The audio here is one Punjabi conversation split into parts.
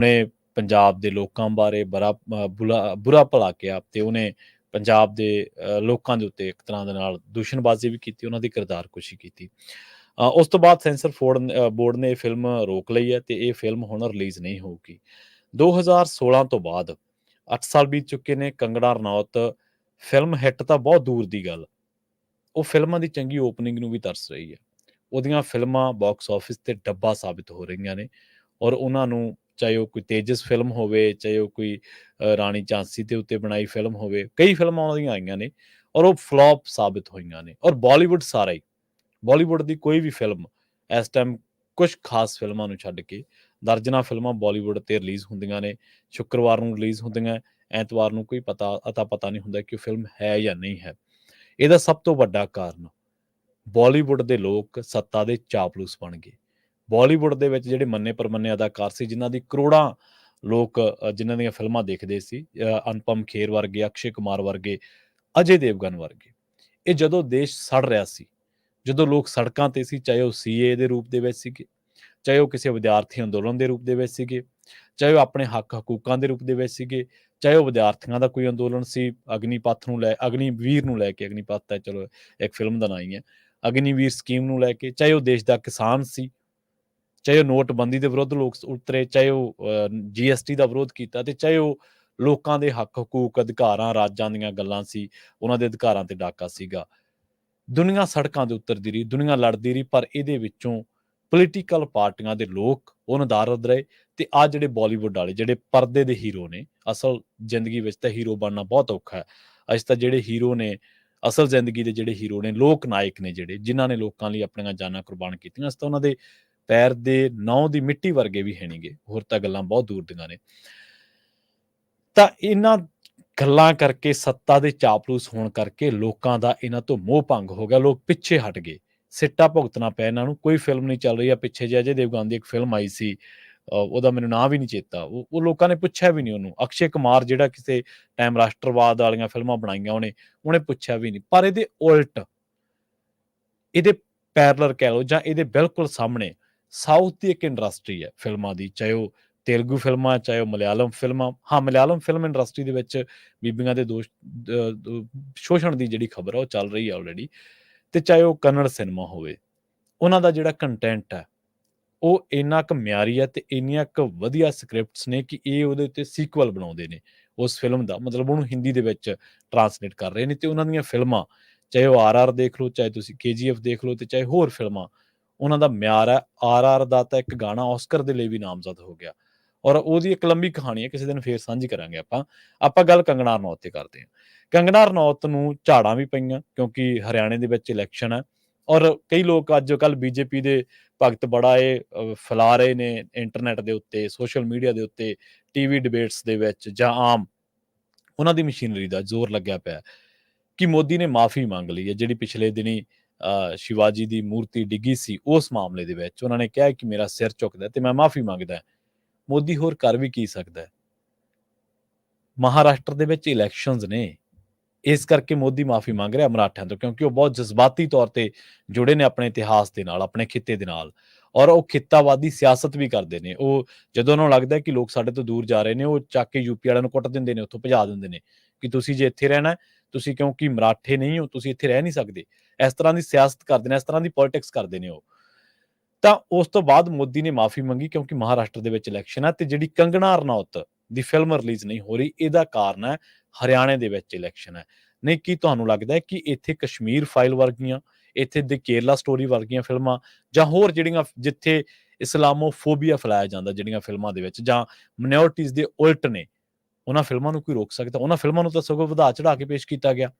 ਨੇ ਪੰਜਾਬ ਦੇ ਲੋਕਾਂ ਬਾਰੇ ਬੜਾ ਬੁਲਾ ਬੁਰਾ ਭਲਾ ਕਿਹਾ ਤੇ ਉਹਨੇ ਪੰਜਾਬ ਦੇ ਲੋਕਾਂ ਦੇ ਉੱਤੇ ਇੱਕ ਤਰ੍ਹਾਂ ਦੇ ਨਾਲ ਦੂਸ਼ਣਬਾਜ਼ੀ ਵੀ ਕੀਤੀ, ਉਹਨਾਂ ਦੀ ਕਿਰਦਾਰਕੁਸ਼ੀ ਕੀਤੀ। ਉਸ ਤੋਂ ਬਾਅਦ ਸੈਂਸਰ ਬੋਰਡ ਨੇ ਇਹ ਫਿਲਮ ਰੋਕ ਲਈ ਹੈ ਤੇ ਇਹ ਫਿਲਮ ਹੁਣ ਰਿਲੀਜ਼ ਨਹੀਂ ਹੋਊਗੀ। 2016 ਤੋਂ ਬਾਅਦ 8 ਸਾਲ ਬੀਤ ਚੁੱਕੇ ਨੇ ਕੰਗੜਾ ਰਣੌਤ, ਫਿਲਮ ਹਿੱਟ ਤਾਂ ਬਹੁਤ ਦੂਰ ਦੀ ਗੱਲ। ਉਹ ਫਿਲਮਾਂ ਦੀ ਚੰਗੀ ਓਪਨਿੰਗ ਨੂੰ ਵੀ ਤਰਸ ਰਹੀ ਹੈ। ਉਹਦੀਆਂ ਫਿਲਮਾਂ ਬਾਕਸ ਆਫਿਸ ਤੇ ਡੱਬਾ ਸਾਬਿਤ ਹੋ ਰਹੀਆਂ ਨੇ ਔਰ ਉਹਨਾਂ ਨੂੰ ਚਾਹੇ ਉਹ ਕੋਈ ਤੇਜਸ ਫਿਲਮ ਹੋਵੇ, ਚਾਹੇ ਉਹ ਕੋਈ ਰਾਣੀ ਝਾਂਸੀ ਦੇ ਉੱਤੇ ਬਣਾਈ ਫਿਲਮ ਹੋਵੇ, ਕਈ ਫਿਲਮਾਂ ਉਹਨਾਂ ਦੀਆਂ ਆਈਆਂ ਨੇ ਔਰ ਉਹ ਫਲॉप ਸਾਬਿਤ ਹੋਈਆਂ ਨੇ ਔਰ ਬਾਲੀਵੁੱਡ ਸਾਰਾ ਹੀ। ਬਾਲੀਵੁੱਡ ਦੀ ਕੋਈ ਵੀ ਫਿਲਮ ਇਸ ਟਾਈਮ ਕੁਝ ਖਾਸ ਫਿਲਮਾਂ ਨੂੰ ਛੱਡ ਕੇ ਦਰਜਨਾਂ ਫਿਲਮਾਂ ਬਾਲੀਵੁੱਡ ਤੇ ਰਿਲੀਜ਼ ਹੁੰਦੀਆਂ ਨੇ, ਸ਼ੁੱਕਰਵਾਰ ਨੂੰ ਰਿਲੀਜ਼ ਹੁੰਦੀਆਂ, ਐਤਵਾਰ ਨੂੰ ਕੋਈ ਪਤਾ ਅਤਾ ਪਤਾ ਨਹੀਂ ਹੁੰਦਾ ਕਿ ਉਹ ਫਿਲਮ ਹੈ ਜਾਂ ਨਹੀਂ ਹੈ। ਇਹਦਾ ਸਭ ਤੋਂ ਵੱਡਾ ਕਾਰਨ ਬਾਲੀਵੁੱਡ ਦੇ ਲੋਕ ਸੱਤਾ ਦੇ ਚਾਪਲੂਸ ਬਣ ਗਏ। ਬਾਲੀਵੁੱਡ ਦੇ ਵਿੱਚ ਜਿਹੜੇ ਮੰਨੇ ਪਰਮੰਨੇ ਅਦਾਕਾਰ ਸੀ ਜਿਨ੍ਹਾਂ ਦੀ ਕਰੋੜਾਂ ਲੋਕ ਜਿਨ੍ਹਾਂ ਦੀਆਂ ਫਿਲਮਾਂ ਦੇਖਦੇ ਸੀ ਅ, ਅਨੁਪਮ ਖੇਰ ਵਰਗੇ ਅਕਸ਼ੇ ਕੁਮਾਰ ਵਰਗੇ ਅਜੇ ਦੇਵਗਨ ਵਰਗੇ ਇਹ ਜਦੋਂ ਦੇਸ਼ ਸੜ ਰਿਹਾ ਸੀ ਜਦੋਂ ਲੋਕ ਸੜਕਾਂ ਤੇ ਸੀ ਚਾਹੇ ਉਹ ਸੀਏ ਦੇ ਰੂਪ ਦੇ ਵਿੱਚ ਸੀਗੇ ਚਾਹੇ ਉਹ ਕਿਸੇ ਵਿਦਿਆਰਥੀ ਅੰਦੋਲਨ ਦੇ ਰੂਪ ਦੇ ਵਿੱਚ ਸੀਗੇ ਚਾਹੇ ਉਹ ਆਪਣੇ ਹੱਕ ਹਕੂਕਾਂ ਦੇ ਰੂਪ ਦੇ ਵਿੱਚ ਸੀਗੇ ਚਾਹੇ ਉਹ ਵਿਦਿਆਰਥੀਆਂ ਦਾ ਕੋਈ ਅੰਦੋਲਨ ਸੀ ਅਗਨੀਪਥ ਨੂੰ ਲੈ ਅਗਨੀਵੀਰ ਨੂੰ ਲੈ ਕੇ ਅਗਨੀਪਥ ਤਾਂ ਚਲੋ ਇੱਕ ਫਿਲਮ ਦਾ ਨਾਂ ਹੀ ਹੈ ਅਗਨੀਵੀਰ ਸਕੀਮ ਨੂੰ ਲੈ ਕੇ ਚਾਹੇ ਉਹ ਦੇਸ਼ ਦਾ ਕਿਸਾਨ ਸੀ ਚਾਹੇ ਉਹ ਨੋਟਬੰਦੀ ਦੇ ਵਿਰੁੱਧ ਲੋਕ ਉਤਰੇ, ਚਾਹੇ ਉਹ ਜੀਐਸਟੀ ਦਾ ਵਿਰੋਧ ਕੀਤਾ ਤੇ ਚਾਹੇ ਉਹ ਲੋਕਾਂ ਦੇ ਹੱਕ, ਹਕੂਕ, ਅਧਿਕਾਰਾਂ, ਰਾਜਾਂ ਦੀਆਂ ਗੱਲਾਂ ਸੀ, ਉਹਨਾਂ ਦੇ ਅਧਿਕਾਰਾਂ ਤੇ ਡਾਕਾ ਸੀਗਾ। ਦੁਨੀਆ ਸੜਕਾਂ ਦੇ ਉਤਰਦੀ ਰਹੀ, ਦੁਨੀਆ ਲੜਦੀ ਰਹੀ, ਪਰ ਇਹਦੇ ਵਿੱਚੋਂ ਪੋਲੀਟੀਕਲ ਪਾਰਟੀਆਂ ਦੇ ਲੋਕ ਉਹ ਨਦਾਰਦ ਰਹੇ ਤੇ ਆ ਜਿਹੜੇ ਬਾਲੀਵੁੱਡ ਵਾਲੇ, ਜਿਹੜੇ ਪਰਦੇ ਦੇ ਹੀਰੋ ਨੇ, ਅਸਲ ਜ਼ਿੰਦਗੀ ਵਿੱਚ ਤਾਂ ਹੀਰੋ ਬਣਨਾ ਬਹੁਤ ਔਖਾ ਹੈ। ਅੱਜ ਤਾਂ ਜਿਹੜੇ ਹੀਰੋ ਨੇ, ਅਸਲ ਜ਼ਿੰਦਗੀ ਦੇ ਜਿਹੜੇ ਹੀਰੋ ਨੇ, ਲੋਕ ਨਾਇਕ ਨੇ ਜਿਹੜੇ, ਜਿਨ੍ਹਾਂ ਨੇ ਲੋਕਾਂ ਲਈ ਆਪਣੀਆਂ ਜਾਨਾਂ ਕੁਰਬਾਨ ਕੀਤੀਆਂ, ਅਸ ਤਾਂ ਉਹਨਾਂ ਦੇ ਪੈਰ ਦੇ ਨੌ ਦੀ ਮਿੱਟੀ ਵਰਗੇ ਵੀ ਹੈਣਗੇ ਹੋਰ ਤਾਂ ਗੱਲਾਂ ਬਹੁਤ ਦੂਰ ਦੀਆਂ ਨੇ। ਤਾਂ ਇਹਨਾਂ ਗੱਲਾਂ ਕਰਕੇ ਸੱਤਾ ਦੇ ਚਾਪਲੂਸ ਹੋਣ ਕਰਕੇ ਲੋਕਾਂ ਦਾ ਇਹਨਾਂ ਤੋਂ ਮੋਹ ਭੰਗ ਹੋ ਗਿਆ। ਲੋਕ ਪਿੱਛੇ ਹਟ ਗਏ। ਸਿੱਟਾ ਭੁਗਤਣਾ ਪਿਆ ਇਹਨਾਂ ਨੂੰ। ਕੋਈ ਫਿਲਮ ਨਹੀਂ ਚੱਲ ਰਹੀ ਆ। ਪਿੱਛੇ ਜੇ ਅਜੇ ਦੇਵਗਨ ਦੀ ਇੱਕ ਫਿਲਮ ਆਈ ਸੀ। ਅ, ਉਹਦਾ ਮੈਨੂੰ ਨਾਂ ਵੀ ਨਹੀਂ ਚੇਤਾ। ਉਹ ਉਹ ਲੋਕਾਂ ਨੇ ਪੁੱਛਿਆ ਵੀ ਨਹੀਂ ਉਹਨੂੰ। ਅਕਸ਼ੇ ਕੁਮਾਰ ਜਿਹੜਾ ਕਿਸੇ ਟਾਈਮ ਰਾਸ਼ਟਰਵਾਦ ਵਾਲੀਆਂ ਫਿਲਮਾਂ ਬਣਾਈਆਂ ਉਹਨੇ ਉਹਨੇ ਪੁੱਛਿਆ ਵੀ ਨਹੀਂ। ਪਰ ਇਹਦੇ ਉਲਟ ਇਹਦੇ ਪੈਰਲਰ ਕਹਿ ਲਓ ਜਾਂ ਇਹਦੇ ਬਿਲਕੁਲ ਸਾਹਮਣੇ ਸਾਊਥ ਦੀ ਇੱਕ ਇੰਡਸਟਰੀ ਹੈ ਫਿਲਮਾਂ ਦੀ, ਚਾਹੇ ਉਹ ਤੇਲਗੂ ਫਿਲਮਾਂ, ਚਾਹੇ ਉਹ ਮਲਿਆਲਮ ਫਿਲਮਾਂ। ਹਾਂ, ਮਲਿਆਲਮ ਫਿਲਮ ਇੰਡਸਟਰੀ ਦੇ ਵਿੱਚ ਬੀਬੀਆਂ ਦੇ ਦੋਸ਼ ਸ਼ੋਸ਼ਣ ਦੀ ਜਿਹੜੀ ਖਬਰ ਹੈ ਉਹ ਚੱਲ ਰਹੀ ਹੈ ਆਲਰੇਡੀ ਤੇ ਚਾਹੇ ਉਹ ਕੰਨੜ ਸਿਨੇਮਾ ਹੋਵੇ, ਉਹਨਾਂ ਦਾ ਜਿਹੜਾ ਕੰਟੈਂਟ ਹੈ, ਉਹ ਇੰਨਾ ਕੁ ਮਿਆਰੀ ਹੈ ਤੇ ਇੰਨੀਆਂ ਕੁ ਵਧੀਆ ਸਕ੍ਰਿਪਟਸ ਨੇ ਕਿ ਇਹ ਉਹਦੇ ਉੱਤੇ ਸੀਕਵਲ ਬਣਾਉਂਦੇ ਨੇ, ਉਸ ਫਿਲਮ ਦਾ। ਮਤਲਬ ਉਹਨੂੰ ਹਿੰਦੀ ਦੇ ਵਿੱਚ ਟਰਾਂਸਲੇਟ ਕਰ ਰਹੇ ਨੇ ਤੇ ਉਹਨਾਂ ਦੀਆਂ ਫਿਲਮਾਂ, ਚਾਹੇ ਉਹ ਆਰਆਰ ਦੇਖ ਲਓ, ਚਾਹੇ ਤੁਸੀਂ ਕੇਜੀਐਫ ਦੇਖ ਲਓ ਤੇ ਚਾਹੇ ਹੋਰ ਫਿਲਮਾਂ ਉਹਨਾਂ ਦਾ ਮਿਆਰ ਹੈ। ਆਰ ਆਰ ਦਾ ਤਾਂ ਇੱਕ ਗਾਣਾ ਆਸਕਰ ਦੇ ਲਈ ਵੀ ਨਾਮਜ਼ਦ ਹੋ ਗਿਆ। ਔਰ ਉਹਦੀ ਇੱਕ ਲੰਬੀ ਕਹਾਣੀ ਹੈ ਕਿਸੇ ਦਿਨ ਫੇਰ ਸਾਂਝੀ ਕਰਾਂਗੇ ਆਪਾਂ। ਆਪਾਂ ਗੱਲ ਕੰਗਣਾ ਰਣੌਤ ਤੇ ਕਰਦੇ ਹਾਂ। ਕੰਗਣਾ ਰਣੌਤ ਨੂੰ ਝਾੜਾਂ ਵੀ ਪਈਆਂ ਕਿਉਂਕਿ ਹਰਿਆਣੇ ਦੇ ਵਿੱਚ ਇਲੈਕਸ਼ਨ ਹੈ। ਔਰ ਕਈ ਲੋਕ ਅੱਜ ਕੱਲ ਬੀਜੇਪੀ ਦੇ ਭਗਤ ਬੜਾ ਇਹ ਅਹ, ਫੈਲਾ ਰਹੇ ਨੇ ਇੰਟਰਨੈਟ ਦੇ ਉੱਤੇ ਸੋਸ਼ਲ ਮੀਡੀਆ ਦੇ ਉੱਤੇ ਟੀਵੀ ਡਿਬੇਟਸ ਦੇ ਵਿੱਚ ਜਾਂ ਆਮ। ਉਹਨਾਂ ਦੀ ਮਸ਼ੀਨਰੀ ਦਾ ਜ਼ੋਰ ਲੱਗਿਆ ਪਿਆ ਕਿ ਮੋਦੀ ਨੇ ਮਾਫੀ ਮੰਗ ਲਈ ਹੈ ਜਿਹੜੀ ਪਿਛਲੇ ਦਿਨੀ ਸ਼ਿਵਾਜੀ ਦੀ ਮੂਰਤੀ ਡਿੱਗੀ ਸੀ ਉਸ ਮਾਮਲੇ ਦੇ ਵਿੱਚ। ਉਹਨਾਂ ਨੇ ਕਿਹਾ ਕਿ ਮੇਰਾ ਸਿਰ ਝੁਕਦਾ ਤੇ ਮੈਂ ਮਾਫੀ ਮੰਗਦਾ ਮੋਦੀ ਹੋਰ ਕਰ ਵੀ ਕੀ ਸਕਦਾ ਮਹਾਰਾਸ਼ਟਰ ਦੇ ਵਿੱਚ ਇਲੈਕਸ਼ਨਸ ਨੇ। ਇਸ ਕਰਕੇ ਮੋਦੀ ਮਾਫੀ ਮੰਗ ਰਿਹਾ ਮਰਾਠਿਆਂ ਤੋਂ ਕਿਉਂਕਿ ਉਹ ਬਹੁਤ ਜਜ਼ਬਾਤੀ ਤੌਰ ਤੇ ਜੁੜੇ ਨੇ ਆਪਣੇ ਇਤਿਹਾਸ ਦੇ ਨਾਲ, ਆਪਣੇ ਖਿੱਤੇ ਦੇ ਨਾਲ। ਔਰ ਉਹ ਖਿੱਤਾਵਾਦੀ ਸਿਆਸਤ ਵੀ ਕਰਦੇ ਨੇ। ਉਹ ਜਦੋਂ ਉਹਨਾਂ ਨੂੰ ਲੱਗਦਾ ਕਿ ਲੋਕ ਸਾਡੇ ਤੋਂ ਦੂਰ ਜਾ ਰਹੇ ਨੇ, ਉਹ ਚੱਕ ਕੇ ਯੂਪੀ ਵਾਲਿਆਂ ਨੂੰ ਕੁੱਟ ਦਿੰਦੇ ਨੇ, ਉੱਥੋਂ ਭਜਾ ਦਿੰਦੇ ਨੇ ਕਿ ਤੁਸੀਂ ਜੇ ਇੱਥੇ ਰਹਿਣਾ ਤੁਸੀਂ ਕਿਉਂਕਿ ਮਰਾਠੇ ਨਹੀਂ ਹੋ, ਤੁਸੀਂ ਇੱਥੇ ਰਹਿ ਨਹੀਂ ਸਕਦੇ। ਇਸ ਤਰ੍ਹਾਂ ਦੀ ਸਿਆਸਤ ਕਰਦੇ ਨੇ, ਇਸ ਤਰ੍ਹਾਂ ਦੀ ਪੋਲਿਟਿਕਸ ਕਰਦੇ ਨੇ ਉਹ। ਤਾਂ ਉਸ ਤੋਂ ਬਾਅਦ ਮੋਦੀ ਨੇ ਮਾਫੀ ਮੰਗੀ ਕਿਉਂਕਿ ਮਹਾਰਾਸ਼ਟਰ ਦੇ ਵਿੱਚ ਇਲੈਕਸ਼ਨ ਹੈ ਤੇ ਜਿਹੜੀ ਕੰਗਣਾ ਰਣੌਤ ਦੀ ਫਿਲਮ ਰਿਲੀਜ਼ ਨਹੀਂ ਹੋ ਰਹੀ, ਇਹਦਾ ਕਾਰਨ ਹੈ ਹਰਿਆਣੇ ਦੇ ਵਿੱਚ ਇਲੈਕਸ਼ਨ ਹੈ। ਨਹੀਂ, ਕੀ ਤੁਹਾਨੂੰ ਲੱਗਦਾ ਹੈ ਕਿ ਇੱਥੇ ਕਸ਼ਮੀਰ ਫਾਈਲ ਵਰਗੀਆਂ, ਇੱਥੇ ਦੇ ਕੇਰਲਾ ਸਟੋਰੀ ਵਰਗੀਆਂ ਫਿਲਮਾਂ ਜਾਂ ਹੋਰ ਜਿਹੜੀਆਂ ਜਿੱਥੇ ਇਸਲਾਮੋਫੋਬੀਆ ਫੈਲਾਇਆ ਜਾਂਦਾ, ਜਿਹੜੀਆਂ ਫਿਲਮਾਂ ਦੇ ਵਿੱਚ ਜਾਂ ਮਿਨੋਰਟੀਜ਼ ਦੇ ਉਲਟ ਨੇ ਉਹਨਾਂ ਫਿਲਮਾਂ ਨੂੰ ਕੋਈ ਰੋਕ ਸਕਦਾ, ਉਹਨਾਂ ਫਿਲਮਾਂ ਨੂੰ ਤਾਂ ਸਗੋਂ ਵਧਾ ਚੜਾ ਕੇ ਪੇਸ਼ ਕੀਤਾ ਗਿਆ।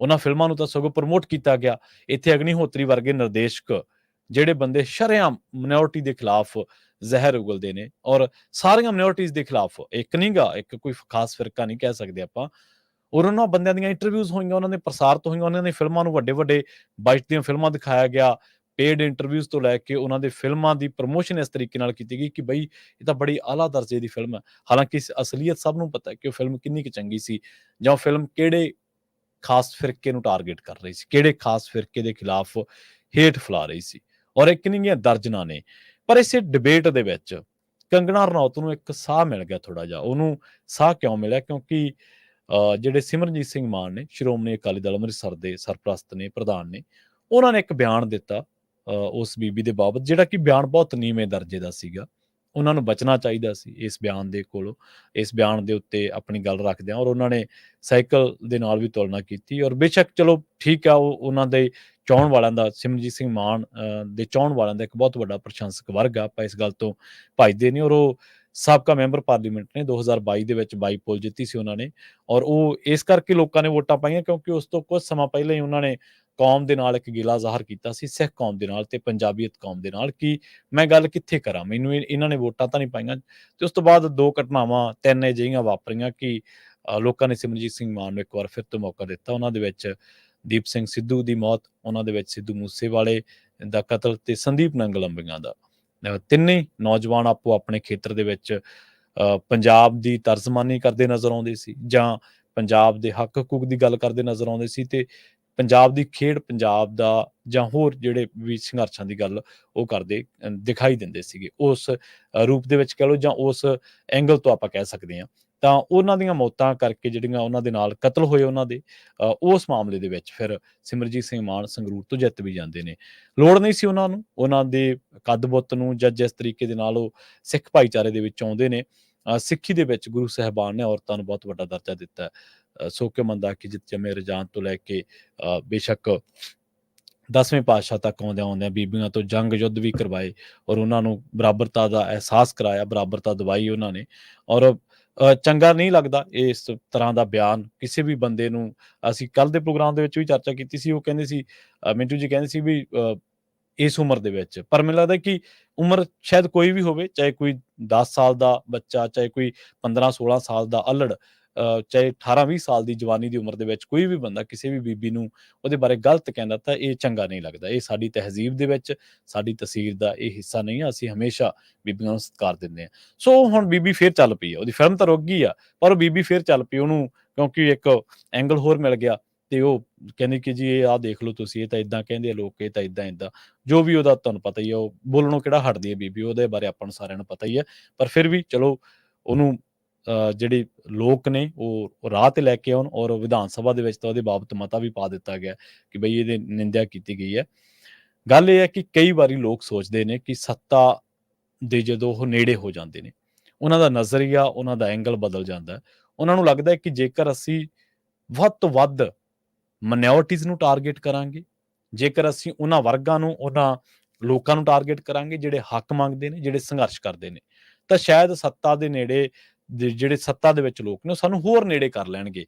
ਉਹਨਾਂ ਫਿਲਮਾਂ ਨੂੰ ਤਾਂ ਸਗੋਂ ਪ੍ਰਮੋਟ ਕੀਤਾ ਗਿਆ। ਇੱਥੇ ਅਗਨੀਹੋਤਰੀ ਵਰਗੇ ਨਿਰਦੇਸ਼ਕ, ਜਿਹੜੇ ਬੰਦੇ ਸ਼ਰੇਆਮ ਮਿਨੋਰਟੀ ਦੇ ਖਿਲਾਫ ਜ਼ਹਿਰ ਉਗਲਦੇ ਨੇ ਔਰ ਸਾਰੀਆਂ ਮਿਨੋਰਟੀਜ਼ ਦੇ ਖਿਲਾਫ, ਇੱਕ ਨਹੀਂਗਾ ਇੱਕ ਕੋਈ ਖਾਸ ਫਿਰਕਾ ਨਹੀਂ ਕਹਿ ਸਕਦੇ ਆਪਾਂ। ਔਰ ਉਹਨਾਂ ਬੰਦਿਆਂ ਦੀਆਂ ਇੰਟਰਵਿਊਜ਼ ਹੋਈਆਂ, ਉਹਨਾਂ ਦੇ ਪ੍ਰਸਾਰਿਤ ਹੋਈਆਂ, ਉਹਨਾਂ ਦੀਆਂ ਫਿਲਮਾਂ ਨੂੰ ਵੱਡੇ ਵੱਡੇ ਬਾਈਟ ਦੀਆਂ ਫਿਲਮਾਂ ਦਿਖਾਇਆ ਗਿਆ। ਪੇਡ ਇੰਟਰਵਿਊਜ਼ ਤੋਂ ਲੈ ਕੇ ਉਹਨਾਂ ਦੇ ਫਿਲਮਾਂ ਦੀ ਪ੍ਰੋਮੋਸ਼ਨ ਇਸ ਤਰੀਕੇ ਨਾਲ ਕੀਤੀ ਗਈ ਕਿ ਬਈ ਇਹ ਤਾਂ ਬੜੀ ਆਲਾ ਦਰਜੇ ਦੀ ਫਿਲਮ ਹੈ। ਹਾਲਾਂਕਿ ਇਸ ਅਸਲੀਅਤ ਸਭ ਨੂੰ ਪਤਾ ਹੈ ਕਿ ਉਹ ਫਿਲਮ ਕਿੰਨੀ ਕੁ ਚੰਗੀ ਸੀ ਜਾਂ ਉਹ ਫਿਲਮ ਕਿਹੜੇ ਖਾਸ ਫਿਰਕੇ ਨੂੰ ਟਾਰਗੇਟ ਕਰ ਰਹੀ ਸੀ, ਕਿਹੜੇ ਖਾਸ ਫਿਰਕੇ ਦੇ ਖਿਲਾਫ ਹੇਟ ਫੈਲਾ ਰਹੀ ਸੀ ਔਰ ਇੱਕ ਨਹੀਂ ਹੈ ਦਰਜਨਾਂ ਨੇ। ਪਰ ਇਸੇ ਡਿਬੇਟ ਦੇ ਵਿੱਚ ਕੰਗਣਾ ਰਣੌਤ ਨੂੰ ਇੱਕ ਸਾਹ ਮਿਲ ਗਿਆ ਥੋੜਾ ਜਿਹਾ। ਉਹਨੂੰ ਸਾਹ ਕਿਉਂ ਮਿਲਿਆ? ਕਿਉਂਕਿ ਜਿਹੜੇ ਸਿਮਰਨਜੀਤ ਸਿੰਘ ਮਾਨ ਨੇ, ਸ਼੍ਰੋਮਣੀ ਅਕਾਲੀ ਦਲ ਅੰਮ੍ਰਿਤਸਰ ਦੇ ਸਰਪ੍ਰਸਤ ਨੇ, ਪ੍ਰਧਾਨ ਨੇ, ਉਹਨਾਂ ਨੇ ਇੱਕ ਬਿਆਨ ਦਿੱਤਾ ਉਸ ਬੀਬੀ ਦੇ ਬਾਬਤ, ਜਿਹੜਾ ਕਿ ਬਿਆਨ ਬਹੁਤ ਨੀਵੇਂ ਦਰਜੇ ਦਾ ਸੀਗਾ। ਉਹਨਾਂ ਨੂੰ ਬਚਣਾ ਚਾਹੀਦਾ ਸੀ ਇਸ ਬਿਆਨ ਦੇ ਕੋਲੋਂ। ਇਸ ਬਿਆਨ ਦੇ ਉੱਤੇ ਆਪਣੀ ਗੱਲ ਰੱਖਦਿਆਂ ਔਰ ਉਹਨਾਂ ਨੇ ਸਾਈਕਲ ਦੇ ਨਾਲ ਵੀ ਤੁਲਨਾ ਕੀਤੀ ਔਰ ਬੇਸ਼ੱਕ ਚਲੋ ਠੀਕ ਆ, ਉਹ ਉਹਨਾਂ ਦੇ ਚਾਹਣ ਵਾਲਿਆਂ ਦਾ ਸਿਮਰਜੀਤ ਸਿੰਘ ਮਾਨ ਦੇ ਚਾਹਣ ਵਾਲਿਆਂ ਦਾ ਇੱਕ ਬਹੁਤ ਵੱਡਾ ਪ੍ਰਸ਼ੰਸਕ ਵਰਗ ਆ, ਆਪਾਂ ਇਸ ਗੱਲ ਤੋਂ ਭੱਜਦੇ ਨਹੀਂ ਔਰ ਉਹ ਸਾਬਕਾ ਮੈਂਬਰ ਪਾਰਲੀਮੈਂਟ ਨੇ 2022 ਦੇ ਵਿੱਚ ਬਾਈ ਪੋਲ ਜਿੱਤੀ ਸੀ ਉਹਨਾਂ ਨੇ ਔਰ ਉਹ ਇਸ ਕਰਕੇ ਲੋਕਾਂ ਨੇ ਵੋਟਾਂ ਪਾਈਆਂ ਕਿਉਂਕਿ ਉਸ ਤੋਂ ਕੁਝ ਸਮਾਂ ਪਹਿਲਾਂ ਹੀ ਉਹਨਾਂ ਨੇ ਕੌਮ ਦੇ ਨਾਲ ਇੱਕ ਗਿਲਾ ਜ਼ਾਹਰ ਕੀਤਾ ਸੀ ਸਿੱਖ ਕੌਮ ਦੇ ਨਾਲ ਤੇ ਪੰਜਾਬੀਅਤ ਕੌਮ ਦੇ ਨਾਲ ਕਿ ਮੈਂ ਗੱਲ ਕਿੱਥੇ ਕਰਾਂ? ਮੈਨੂੰ ਇਹਨਾਂ ਨੇ ਵੋਟਾਂ ਤਾਂ ਨਹੀਂ ਪਾਈਆਂ। ਤੇ ਉਸ ਤੋਂ ਬਾਅਦ ਦੋ ਘਟਨਾਵਾਂ ਤਿੰਨ ਅਜਿਹੀਆਂ ਵਾਪਰੀਆਂ ਕਿ ਲੋਕਾਂ ਨੇ ਸਿਮਰਜੀਤ ਸਿੰਘ ਮਾਨ ਨੂੰ ਇੱਕ ਵਾਰ ਫਿਰ ਤੋਂ ਮੌਕਾ ਦਿੱਤਾ। ਉਹਨਾਂ ਦੇ ਵਿੱਚ ਦੀਪ ਸਿੰਘ ਸਿੱਧੂ ਦੀ ਮੌਤ ਉਹਨਾਂ ਦੇ ਵਿੱਚ ਸਿੱਧੂ ਮੂਸੇਵਾਲੇ ਦਾ ਕਤਲ ਤੇ ਸੰਦੀਪ ਨੰਗਲ ਦਾ। ਤਿੰਨੇ ਨੌਜਵਾਨ ਆਪੋ ਆਪਣੇ ਖੇਤਰ ਦੇ ਵਿੱਚ ਅ, ਪੰਜਾਬ ਦੀ ਤਰਜਮਾਨੀ ਕਰਦੇ ਨਜ਼ਰ ਆਉਂਦੇ ਸੀ ਜਾਂ ਪੰਜਾਬ ਦੇ ਹੱਕ ਹਕੂਕ ਦੀ ਗੱਲ ਕਰਦੇ ਨਜ਼ਰ ਆਉਂਦੇ ਸੀ ਤੇ ਪੰਜਾਬ ਦੀ ਖੇਡ ਪੰਜਾਬ ਦਾ ਜਾਂ ਹੋਰ ਜਿਹੜੇ ਵੀ ਸੰਘਰਸ਼ਾਂ ਦੀ ਗੱਲ ਉਹ ਕਰਦੇ ਦਿਖਾਈ ਦਿੰਦੇ ਸੀਗੇ। ਉਸ ਰੂਪ ਦੇ ਵਿੱਚ ਕਹ ਲਓ ਜਾਂ ਉਸ ਐਂਗਲ ਤੋਂ ਆਪਾਂ ਕਹਿ ਸਕਦੇ ਹਾਂ। ਤਾਂ ਉਹਨਾਂ ਦੀਆਂ ਮੌਤਾਂ ਕਰਕੇ ਜਿਹੜੀਆਂ ਉਹਨਾਂ ਦੇ ਨਾਲ ਕਤਲ ਹੋਏ ਉਹਨਾਂ ਦੇ ਅ, ਉਸ ਮਾਮਲੇ ਦੇ ਵਿੱਚ ਫਿਰ ਸਿਮਰਜੀਤ ਸਿੰਘ ਮਾਨ ਸੰਗਰੂਰ ਤੋਂ ਜਿੱਤ ਵੀ ਜਾਂਦੇ ਨੇ। ਲੋੜ ਨਹੀਂ ਸੀ ਉਹਨਾਂ ਨੂੰ। ਉਹਨਾਂ ਦੇ ਕੱਦ-ਬੁੱਤ ਨੂੰ ਜਾਂ ਜਿਸ ਤਰੀਕੇ ਦੇ ਨਾਲ ਉਹ ਸਿੱਖ ਭਾਈਚਾਰੇ ਦੇ ਵਿੱਚ ਆਉਂਦੇ ਨੇ। ਅ, ਸਿੱਖੀ ਦੇ ਵਿੱਚ ਗੁਰੂ ਸਾਹਿਬਾਨ ਨੇ ਔਰਤਾਂ ਨੂੰ ਬਹੁਤ ਵੱਡਾ ਦਰਜਾ ਦਿੱਤਾ। ਹੈ ਅ, ਜਮੇ ਰਜਾਨ ਤੋਂ ਲੈ ਕੇ ਬੇਸ਼ੱਕ ਦਸਵੇਂ ਪਾਤਸ਼ਾਹ ਤੱਕ ਆਉਂਦੇ ਆਉਂਦੇ ਬੀਬੀਆਂ ਤੋਂ ਜੰਗ ਯੁੱਧ ਵੀ ਕਰਵਾਏ ਔਰ ਉਹਨਾਂ ਨੂੰ ਬਰਾਬਰਤਾ ਦਾ ਅਹਿਸਾਸ ਕਰਾਇਆ ਬਰਾਬਰਤਾ ਦਵਾਈ ਉਹਨਾਂ ਨੇ ਔਰ ਚੰਗਾ ਨਹੀਂ ਲੱਗਦਾ ਇਸ ਤਰ੍ਹਾਂ ਦਾ ਬਿਆਨ। ਕਿਸੇ ਵੀ ਬੰਦੇ ਨੂੰ ਅਸੀਂ ਕੱਲ ਦੇ ਪ੍ਰੋਗਰਾਮ ਦੇ ਵਿੱਚ ਵੀ ਚਰਚਾ ਕੀਤੀ ਸੀ ਉਹ ਕਹਿੰਦੇ ਸੀ ਅ, ਮਿੰਟੂ ਜੀ ਕਹਿੰਦੇ ਸੀ ਵੀ ਅ, ਇਸ ਉਮਰ ਦੇ ਵਿੱਚ। ਪਰ ਮੈਨੂੰ ਲੱਗਦਾ ਕਿ ਉਮਰ ਸ਼ਾਇਦ ਕੋਈ ਵੀ ਹੋਵੇ ਚਾਹੇ ਕੋਈ 10 ਸਾਲ ਦਾ ਬੱਚਾ ਚਾਹੇ ਕੋਈ 15 16 ਸਾਲ ਦਾ ਅਲੜ ਅ, ਚਾਹੇ 18 20 ਸਾਲ ਦੀ ਜਵਾਨੀ ਦੀ ਉਮਰ ਦੇ ਵਿੱਚ ਕੋਈ ਵੀ ਬੰਦਾ ਕਿਸੇ ਵੀ ਬੀਬੀ ਨੂੰ ਉਹਦੇ ਬਾਰੇ ਗਲਤ ਕਹਿੰਦਾ ਤਾਂ ਇਹ ਚੰਗਾ ਨਹੀਂ ਲੱਗਦਾ। ਇਹ ਸਾਡੀ ਤਹਿਜ਼ੀਬ ਦੇ ਵਿੱਚ ਸਾਡੀ ਤਸਵੀਰ ਦਾ ਇਹ ਹਿੱਸਾ ਨਹੀਂ ਆ। ਅਸੀਂ ਹਮੇਸ਼ਾ ਬੀਬੀਆਂ ਨੂੰ ਸਤਿਕਾਰ ਦਿੰਦੇ ਆ ਸੋ ਹੁਣ ਬੀਬੀ ਫੇਰ ਚੱਲ ਪਈ ਆ। ਉਹਦੀ ਫਿਲਮ ਤਾਂ ਰੁਕ ਗਈ ਆ ਪਰ ਉਹ ਬੀਬੀ ਫੇਰ ਚੱਲ ਪਈ ਉਹਨੂੰ ਕਿਉਂਕਿ ਇੱਕ ਐਂਗਲ ਹੋਰ ਮਿਲ ਗਿਆ। ਤੇ ਉਹ ਕਹਿੰਦੇ ਕਿ ਜੀ ਇਹ ਆ ਦੇਖ ਲਓ ਤੁਸੀਂ ਇਹ ਤਾਂ ਇਦਾਂ ਕਹਿੰਦੇ ਆ ਲੋਕ ਇਹ ਤਾਂ ਇਦਾਂ ਇਦਾਂ ਜੋ ਵੀ ਉਹਦਾ ਤੁਹਾਨੂੰ ਪਤਾ ਹੀ ਆ ਉਹ ਬੋਲਣੋਂ ਕਿਹੜਾ ਹਟਦੀ ਹੈ ਬੀਬੀ ਉਹਦੇ ਬਾਰੇ ਆਪਾਂ ਨੂੰ ਸਾਰਿਆਂ ਨੂੰ ਪਤਾ ਹੀ ਹੈ ਪਰ ਫਿਰ ਵੀ ਚਲੋ ਉਹਨੂੰ ਅ, ਜਿਹੜੇ ਲੋਕ ਨੇ ਉਹ ਰਾਹ ਤੇ ਲੈ ਕੇ ਆਉਣ ਔਰ ਵਿਧਾਨ ਸਭਾ ਦੇ ਵਿੱਚ ਤਾਂ ਉਹਦੇ ਬਾਬਤ ਮਤਾ ਵੀ ਪਾ ਦਿੱਤਾ ਗਿਆ ਕਿ ਬਈ ਇਹਦੇ ਨਿੰਦਿਆ ਕੀਤੀ ਗਈ ਹੈ। ਗੱਲ ਇਹ ਹੈ ਕਿ ਕਈ ਵਾਰੀ ਲੋਕ ਸੋਚਦੇ ਨੇ ਕਿ ਸੱਤਾ ਦੇ ਜਦੋਂ ਉਹ ਨੇੜੇ ਹੋ ਜਾਂਦੇ ਨੇ ਉਹਨਾਂ ਦਾ ਨਜ਼ਰੀਆ ਉਹਨਾਂ ਦਾ ਐਂਗਲ ਬਦਲ ਜਾਂਦਾ। ਹੈ ਉਹਨਾਂ ਨੂੰ ਲੱਗਦਾ ਹੈ ਕਿ ਜੇਕਰ ਅਸੀਂ ਵੱਧ ਤੋਂ ਵੱਧ ਮਾਈਨੋਰਟੀਜ਼ ਨੂੰ ਟਾਰਗੇਟ ਕਰਾਂਗੇ। ਜੇਕਰ ਅਸੀਂ ਉਹਨਾਂ ਵਰਗਾਂ ਨੂੰ, ਉਹਨਾਂ ਲੋਕਾਂ ਨੂੰ ਟਾਰਗੇਟ ਕਰਾਂਗੇ ਜਿਹੜੇ ਹੱਕ ਮੰਗਦੇ ਨੇ, ਜਿਹੜੇ ਸੰਘਰਸ਼ ਕਰਦੇ ਨੇ, ਤਾਂ ਸ਼ਾਇਦ ਸੱਤਾ ਦੇ ਨੇੜੇ ਜਿਹੜੇ ਸੱਤਾ ਦੇ ਵਿੱਚ ਲੋਕ ਨੇ ਉਹ ਸਾਨੂੰ ਹੋਰ ਨੇੜੇ ਕਰ ਲੈਣਗੇ।